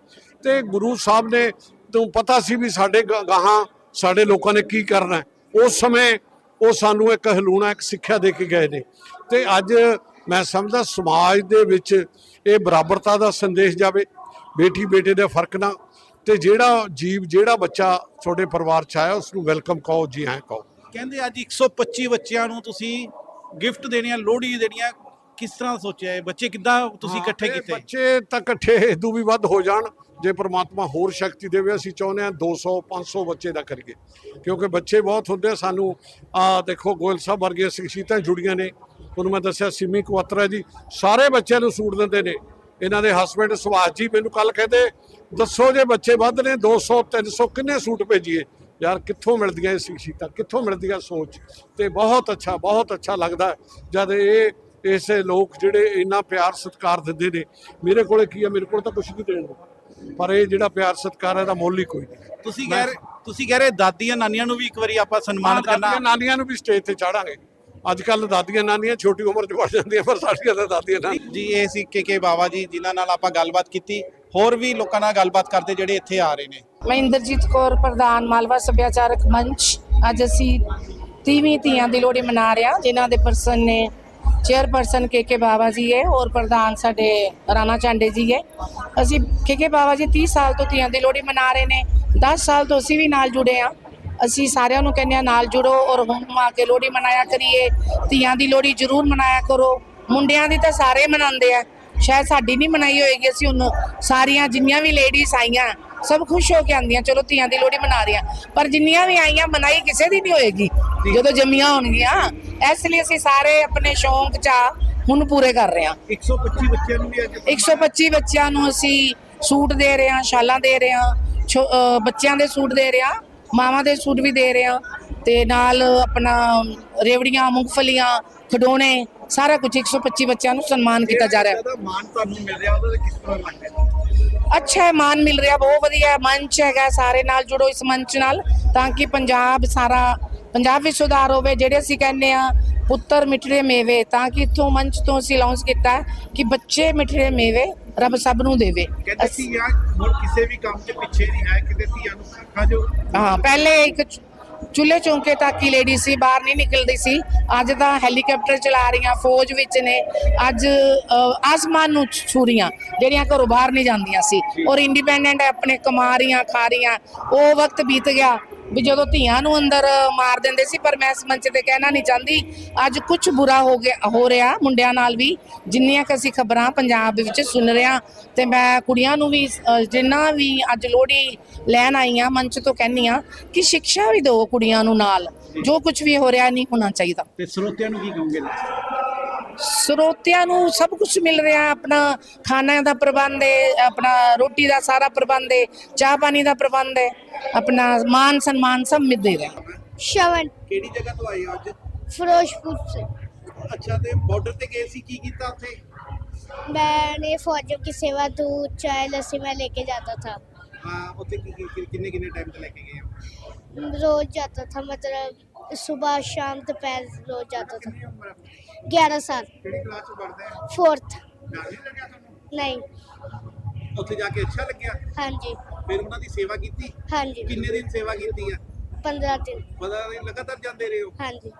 ਤੇ ਗੁਰੂ ਸਾਹਿਬ ਨੇ ਤੂੰ ਪਤਾ ਸੀ ਵੀ ਸਾਡੇ ਗ- ਗਾਹਾਂ ਸਾਡੇ ਲੋਕਾਂ ਨੇ ਕੀ ਕਰਨਾ ਉਸ ਸਮੇਂ ਉਹ ਸਾਨੂੰ ਇੱਕ ਹਲੂਣਾ, ਇੱਕ ਸਿੱਖਿਆ ਦੇ ਕੇ ਗਏ ਨੇ। ਤੇ ਅੱਜ ਮੈਂ ਸਮਝਦਾ, ਸਮਾਜ ਦੇ ਵਿੱਚ ਇਹ ਬਰਾਬਰਤਾ ਦਾ ਸੰਦੇਸ਼ ਜਾਵੇ ਬੇਟੀ ਬੇਟੇ ਦੇ ਫ਼ਰਕ ਨਾ ਤੇ ਜਿਹੜਾ ਜੀਵ ਜਿਹੜਾ ਬੱਚਾ ਤੁਹਾਡੇ ਪਰਿਵਾਰ ਚ ਆਇਆ ਉਸ ਨੂੰ ਵੈਲਕਮ ਕਹੋ ਜੀ ਹਾਂ ਕਹੋ। ਕਹਿੰਦੇ ਅੱਜ 125 ਬੱਚਿਆਂ ਨੂੰ ਤੁਸੀਂ ਗਿਫਟ ਦੇਣੀਆਂ ਲੋਹੜੀ ਦੇਣੀਆਂ ਕਿਸ ਤਰ੍ਹਾਂ ਸੋਚਿਆ ਇਹ? ਬੱਚੇ ਕਿੱਦਾਂ ਤੁਸੀਂ ਇਕੱਠੇ ਕੀਤੇ? ਬੱਚੇ ਤਾਂ ਇਕੱਠੇ ਇਦੋਂ ਵੀ ਵੱਧ ਹੋ ਜਾਣ ਜੇ ਪ੍ਰਮਾਤਮਾ ਹੋਰ ਸ਼ਕਤੀ ਦੇਵੇ ਅਸੀਂ ਚਾਹੁੰਦੇ ਹਾਂ 200 500 ਬੱਚੇ ਦਾ ਕਰੀਏ। ਕਿਉਂਕਿ ਬੱਚੇ ਬਹੁਤ ਹੁੰਦੇ ਆ ਸਾਨੂੰ ਆ ਦੇਖੋ ਗੋਇਲ ਸਾਹਿਬ ਵਰਗੀਆਂ ਸ਼ਖਸੀਅਤਾਂ ਜੁੜੀਆਂ ਨੇ। ਤੁਹਾਨੂੰ ਮੈਂ ਦੱਸਿਆ ਸਿਮੀ ਕੁਆਤਰਾ ਜੀ। ਸਾਰੇ ਬੱਚਿਆਂ ਨੂੰ ਸੂਟ ਦਿੰਦੇ ਨੇ। ਇਹਨਾਂ ਦੇ ਹਸਬੰਡ ਸੁਭਾਸ਼ ਜੀ ਮੈਨੂੰ ਕੱਲ ਕਹਿੰਦੇ ਦੱਸੋ ਜੇ ਬੱਚੇ ਵੱਧ ਨੇ 200 300 ਕਿੰਨੇ ਸੂਟ ਭੇਜੀਏ? ਯਾਰ ਕਿੱਥੋਂ ਮਿਲਦੀਆਂ ਇਹ ਸ਼ਖਸੀਅਤਾਂ ਕਿੱਥੋਂ ਮਿਲਦੀਆਂ ਸੋਚ? ਤੇ ਬਹੁਤ ਅੱਛਾ ਬਹੁਤ ਅੱਛਾ ਲੱਗਦਾ ਜਦ ਇਹ ਐਸੇ ਲੋਕ ਜਿਹੜੇ ਇੰਨਾ ਪਿਆਰ ਸਤਿਕਾਰ ਦਿੰਦੇ ਨੇ ਮੇਰੇ ਕੋਲੇ ਕੀ ਹੈ? ਮੇਰੇ ਕੋਲ ਤਾਂ ਕੁਝ ਨਹੀਂ ਦੇਣ ਨੂੰ। ਪਰ ਇਹ ਜਿਹੜਾ ਪਿਆਰ ਸਤਿਕਾਰ ਹੈ ਦਾ ਮੁੱਲ ਹੀ ਕੋਈ ਨਹੀਂ। ਤੁਸੀਂ ਕਹਿ ਰਹੇ ਤੁਸੀਂ ਕਹਿ ਰਹੇ ਦਾਦੀਆਂ ਨਾਨੀਆਂ ਨੂੰ ਵੀ ਇੱਕ ਵਾਰੀ ਆਪਾਂ ਸਨਮਾਨਿਤ ਕਰਨਾ ਨਾਨੀਆਂ ਨੂੰ ਵੀ ਸਟੇਜ ਤੇ ਚਾੜਾਂਗੇ। ਅੱਜ ਕੱਲ ਦਾਦੀਆਂ ਨਾਨੀਆਂ ਛੋਟੀ ਉਮਰ 'ਚ ਵੜ ਜਾਂਦੀਆਂ ਪਰ ਸਾਡੀਆਂ ਤਾਂ ਦਾਦੀਆਂ ਨਾਨੀਆਂ। ਜੀ ਇਹ ਸੀ ਕੇ ਕੇ ਬਾਵਾ ਜੀ ਜਿਨ੍ਹਾਂ ਨਾਲ ਆਪਾਂ ਗੱਲਬਾਤ ਕੀਤੀ। ਹੋਰ ਵੀ ਲੋਕਾਂ ਨਾਲ ਗੱਲਬਾਤ ਕਰਦੇ ਜਿਹੜੇ ਇੱਥੇ ਆ ਰਹੇ ਨੇ। ਮੈਂ ਇੰਦਰਜੀਤ ਕੌਰ ਪ੍ਰਧਾਨ ਮਾਲਵਾ ਸੱਭਿਆਚਾਰਕ ਮੰਚ। ਅੱਜ ਅਸੀਂ 30ਵੀਂ ਤੀਆਂ ਦੀ ਲੋਹੜੀ ਮਨਾ ਰਹੇ ਹਾਂ ਜਿਨ੍ਹਾਂ ਦੇ ਪਰਸਨ ਨੇ ਚੇਅਰਪਰਸਨ ਕੇ ਕੇ ਬਾਵਾ ਜੀ ਹੈ ਔਰ ਪ੍ਰਧਾਨ ਸਾਡੇ ਰਾਣਾ ਚਾਂਡੇ ਜੀ ਹੈ। ਅਸੀਂ ਕੇ ਕੇ ਬਾਵਾ ਜੀ 30 ਸਾਲ ਤੋਂ ਤੀਆਂ ਦੀ ਲੋਹੜੀ ਮਨਾ ਰਹੇ ਨੇ 10 ਸਾਲ ਤੋਂ ਅਸੀਂ ਵੀ ਨਾਲ ਜੁੜੇ ਹਾਂ। ਅਸੀਂ ਸਾਰਿਆਂ ਨੂੰ ਕਹਿੰਦੇ ਹਾਂ ਨਾਲ ਜੁੜੋ ਔਰ ਹੁਣ ਆ ਕੇ ਲੋਹੜੀ ਮਨਾਇਆ ਕਰੀਏ। ਤੀਆਂ ਦੀ ਲੋਹੜੀ ਜ਼ਰੂਰ ਮਨਾਇਆ ਕਰੋ। ਮੁੰਡਿਆਂ ਦੀ ਤਾਂ ਸਾਰੇ ਮਨਾਉਂਦੇ ਆ। ਸ਼ਾਇਦ ਸਾਡੀ ਨਹੀਂ ਮਨਾਈ ਹੋਏਗੀ ਅਸੀਂ ਹੁਣ ਸਾਰੀਆਂ ਜਿੰਨੀਆਂ ਵੀ ਲੇਡੀਜ਼ ਆਈਆਂ ਸਭ ਖੁਸ਼ ਹੋ ਕੇ ਆਂਦੀਆਂ ਚਲੋ ਧੀਆਂ ਦੀ ਲੋਹੜੀ ਮਨਾ ਰਹੀਆਂ ਪਰ ਜਿੰਨੀਆਂ ਵੀ ਆਈਆਂ ਮਨਾਈ ਕਿਸੇ ਦੀ ਨਹੀਂ ਹੋਏਗੀ। ਜਦੋਂ ਜੰਮੀਆਂ ਹੋਣਗੀਆਂ ਇਸ ਲਈ ਅਸੀਂ ਸਾਰੇ ਆਪਣੇ ਸ਼ੌਂਕ ਚਾ ਹੁਣ ਪੂਰੇ ਕਰ ਰਹੇ ਹਾਂ। 125 ਬੱਚਿਆਂ ਨੂੰ ਵੀ ਅੱਜ 125 ਬੱਚਿਆਂ ਨੂੰ ਅਸੀਂ ਸੂਟ ਦੇ ਰਹੇ ਹਾਂ ਸ਼ਾਲਾਂ ਦੇ ਰਹੇ ਹਾਂ ਬੱਚਿਆਂ ਦੇ ਸੂਟ ਦੇ ਰਹੇ ਹਾਂ। ਮਾਵਾਂ ਦੇ ਸੂਟ ਵੀ ਦੇ ਰਹੇ ਹਾਂ ਤੇ ਨਾਲ ਆਪਣਾ ਰੇਵੜੀਆਂ ਮੂੰਗਫਲੀਆਂ ਖਡੋਣੇ ਸਾਰਾ ਕੁਝ 125 ਬੱਚਿਆਂ ਨੂੰ ਸਨਮਾਨ ਕੀਤਾ ਜਾ ਰਿਹਾ ਹੈ। ਦਾ ਮਾਨ ਤੁਹਾਨੂੰ ਮਿਲ ਰਿਹਾ ਉਹਦਾ ਕਿਸ ਤਰ੍ਹਾਂ ਲੱਗ ਰਿਹਾ ਅੱਛਾ ਹੈ ਮਾਨ ਮਿਲ ਰਿਹਾ ਬਹੁਤ ਵਧੀਆ ਮੰਚ ਹੈਗਾ ਸਾਰੇ ਨਾਲ ਜੁੜੋ ਇਸ ਮੰਚ ਨਾਲ ਤਾਂ ਕਿ ਪੰਜਾਬ ਸਾਰਾ ਪੰਜਾਬ ਵਿੱਚ ਸੁਧਾਰ ਹੋਵੇ ਜਿਹੜੇ ਅਸੀਂ ਕਹਿੰਦੇ ਆ ਪੁੱਤਰ ਮਿੱਠੜੇ ਮੇਵੇ ਤਾਂ ਕਿ ਇਥੋਂ ਮੰਚ ਤੋਂ ਅਸੀਂ ਲਾਂਚ ਕੀਤਾ ਕਿ ਬੱਚੇ ਮਿੱਠੜੇ ਮੇਵੇ ਰੱਬ ਸਭ ਨੂੰ ਦੇਵੇ। ਕਹਿੰਦੇ ਸੀ ਯਾਰ ਹੁਣ ਕਿਸੇ ਵੀ ਕੰਮ 'ਚ ਪਿੱਛੇ ਨਹੀਂ ਹੈ ਕਿਤੇ ਧੀਆਂ ਨੂੰ ਸਿੱਖਾ ਜੋ ਹਾਂ ਪਹਿਲੇ ਇੱਕ ਚੁੱਲ੍ਹੇ ਚੌਂਕੇ ਤੱਕ ਹੀ ਲੇਡੀ ਸੀ ਬਾਹਰ ਨਹੀਂ ਨਿਕਲਦੀ ਸੀ। ਅੱਜ ਤਾਂ ਹੈਲੀਕਾਪਟਰ ਚਲਾ ਰਹੀਆਂ ਫੌਜ ਵਿੱਚ ਨੇ। ਅੱਜ ਆਸਮਾਨ ਨੂੰ ਛੂ ਰਹੀਆਂ ਜਿਹੜੀਆਂ ਘਰੋਂ ਬਾਹਰ ਨਹੀਂ ਜਾਂਦੀਆਂ ਸੀ। ਔਰ ਇੰਡੀਪੈਂਡੈਂਟ ਆਪਣੇ ਕਮਾ ਰਹੀਆਂ ਖਾ ਰਹੀਆਂ। ਉਹ ਵਕਤ ਬੀਤ ਗਿਆ। ਵੀ ਜਦੋਂ ਧੀਆਂ ਨੂੰ ਅੰਦਰ ਮਾਰ ਦਿੰਦੇ ਸੀ, ਪਰ ਮੈਂ ਇਸ ਮੰਚ ਤੇ ਕਹਿਣਾ ਨਹੀਂ ਚਾਹੁੰਦੀ। ਅੱਜ ਕੁਝ ਬੁਰਾ ਹੋ ਗਿਆ, ਹੋ ਰਿਹਾ ਮੁੰਡਿਆਂ ਨਾਲ ਵੀ। ਜਿੰਨੀਆਂ ਕਿ ਅਸੀਂ ਖਬਰਾਂ ਪੰਜਾਬ ਵਿੱਚ ਸੁਣ ਰਿਹਾ ਤੇ ਮੈਂ ਕੁੜੀਆਂ ਨੂੰ ਵੀ ਜਿੰਨਾ ਵੀ ਅੱਜ ਲੋਹੜੀ ਲੈਣ ਆਈਆਂ ਮੰਚ ਤੋਂ ਕਹਿੰਨੀ ਆ ਕਿ ਸਿੱਖਿਆ ਵੀ ਦਿਓ ਕੁੜੀਆਂ ਨੂੰ ਨਾਲ। ਜੋ ਕੁਝ ਵੀ ਹੋ ਰਿਹਾ ਨਹੀਂ ਹੋਣਾ ਚਾਹੀਦਾ। ਤੇ ਸਰੋਤਿਆਂ ਨੂੰ ਕੀ ਕਹੋਗੇ? ਸਰੋਤਿਆਂ ਨੂੰ ਸਭ ਕੁਝ ਮਿਲ ਰਿਹਾ ਆਪਣਾ ਖਾਣਾ ਦਾ ਪ੍ਰਬੰਧ ਹੈ ਆਪਣਾ ਰੋਟੀ ਦਾ ਸਾਰਾ ਪ੍ਰਬੰਧ ਹੈ ਚਾਹ ਪਾਣੀ ਦਾ ਪ੍ਰਬੰਧ ਹੈ ਆਪਣਾ ਮਾਨ ਸਨਮਾਨ ਸਭ ਮਿਲ ਦੇ ਰਿਹਾ ਸ਼ਵਨ ਕਿਹੜੀ ਜਗ੍ਹਾ ਤੋਂ ਆਏ ਹੋ ਅੱਜ ਫਿਰੋਜ਼ਪੁਰ से ਅੱਛਾ ਤੇ ਬਾਰਡਰ ਤੇ ਗਏ ਸੀ ਕੀ ਕੀਤਾ ਉੱਥੇ मैंने फौजियों की सेवा दूध चाय लस्सी में लेके जाता था ਹਾਂ ਉੱਥੇ ਕੀ ਕੀ- ਕਿੰਨੇ ਕਿੰਨੇ ਟਾਈਮ ਤੇ ਲੈ ਕੇ ਗਏ ਹੋ रोज जाता था मतलब सुबह शाम दोपहर रोज जाता था ग्यारह साल ਕਿਹੜੀ ਕਲਾਸ ਚ ਪੜ੍ਹਦੇ ਆ फोर्थ ਡਰ ਨਹੀਂ ਲੱਗਿਆ ਤੁਹਾਨੂੰ नहीं ਉੱਥੇ ਜਾ ਕੇ ਅੱਛਾ ਲੱਗਿਆ हाँ जी ਫਿਰ ਉਹਨਾਂ ਦੀ ਸੇਵਾ ਕੀਤੀ हाँ जी ਕਿੰਨੇ ਦਿਨ ਸੇਵਾ ਕੀਤੀ ਆ पंद्रह दिन ਪਤਾ ਨਹੀਂ ਲਗਾਤਾਰ ਜਾਂਦੇ ਰਹੇ ਹੋ हाँ जी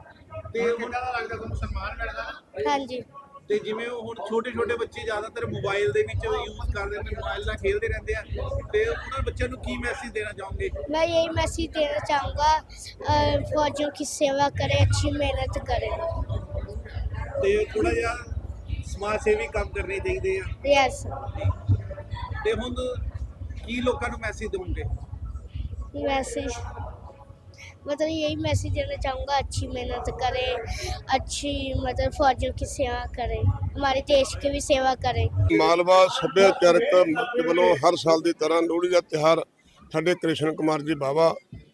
ਤੇ ਉਹਨਾਂ ਦਾ ਲੱਗਦਾ ਤੁਹਾਨੂੰ ਸਨਮਾਨ ਮਿਲਦਾ हाँ जी ਤੇ ਜਿਵੇਂ ਉਹ ਹੁਣ ਛੋਟੇ ਛੋਟੇ ਬੱਚੇ ਜ਼ਿਆਦਾਤਰ ਮੋਬਾਈਲ ਦੇ ਵਿੱਚ ਯੂਜ਼ ਕਰਦੇ ਨੇ ਮੋਬਾਈਲ ਨਾਲ ਖੇਡਦੇ ਰਹਿੰਦੇ ਆ ਤੇ ਉਹਨਾਂ ਬੱਚਿਆਂ ਨੂੰ ਕੀ ਮੈਸੇਜ ਦੇਣਾ ਚਾਹੋਗੇ मैं यही मैसेज देना चाहूँगा अ, फौजियों की सेवा करें अच्छी मेहनत करें ਤੇ ਥੋੜਾ ਜਿਹਾ ਸਮਾਜ ਸੇਵੀ ਕੰਮ ਕਰਨੇ ਚਾਹੀਦੇ ਆ यस ਤੇ ਹੁਣ ਕੀ ਲੋਕਾਂ ਨੂੰ ਮੈਸੇਜ ਦੇਵੋਗੇ मैसेज मतलब यही मैसेज देना चाहूँगा अच्छी मेहनत करें अच्छी मतलब फौजियों की सेवा करें हमारे देश की भी सेवा करें ਮਾਲਵਾ ਸੱਭਿਆਚਾਰਕ ਮੰਚ ਵੱਲੋਂ ਹਰ ਸਾਲ ਦੀ ਤਰ੍ਹਾਂ ਲੋਹੜੀ ਦਾ ਤਿਹਾਰ ਸਾਡੇ ਕ੍ਰਿਸ਼ਨ ਕੁਮਾਰ ਜੀ ਬਾਵਾ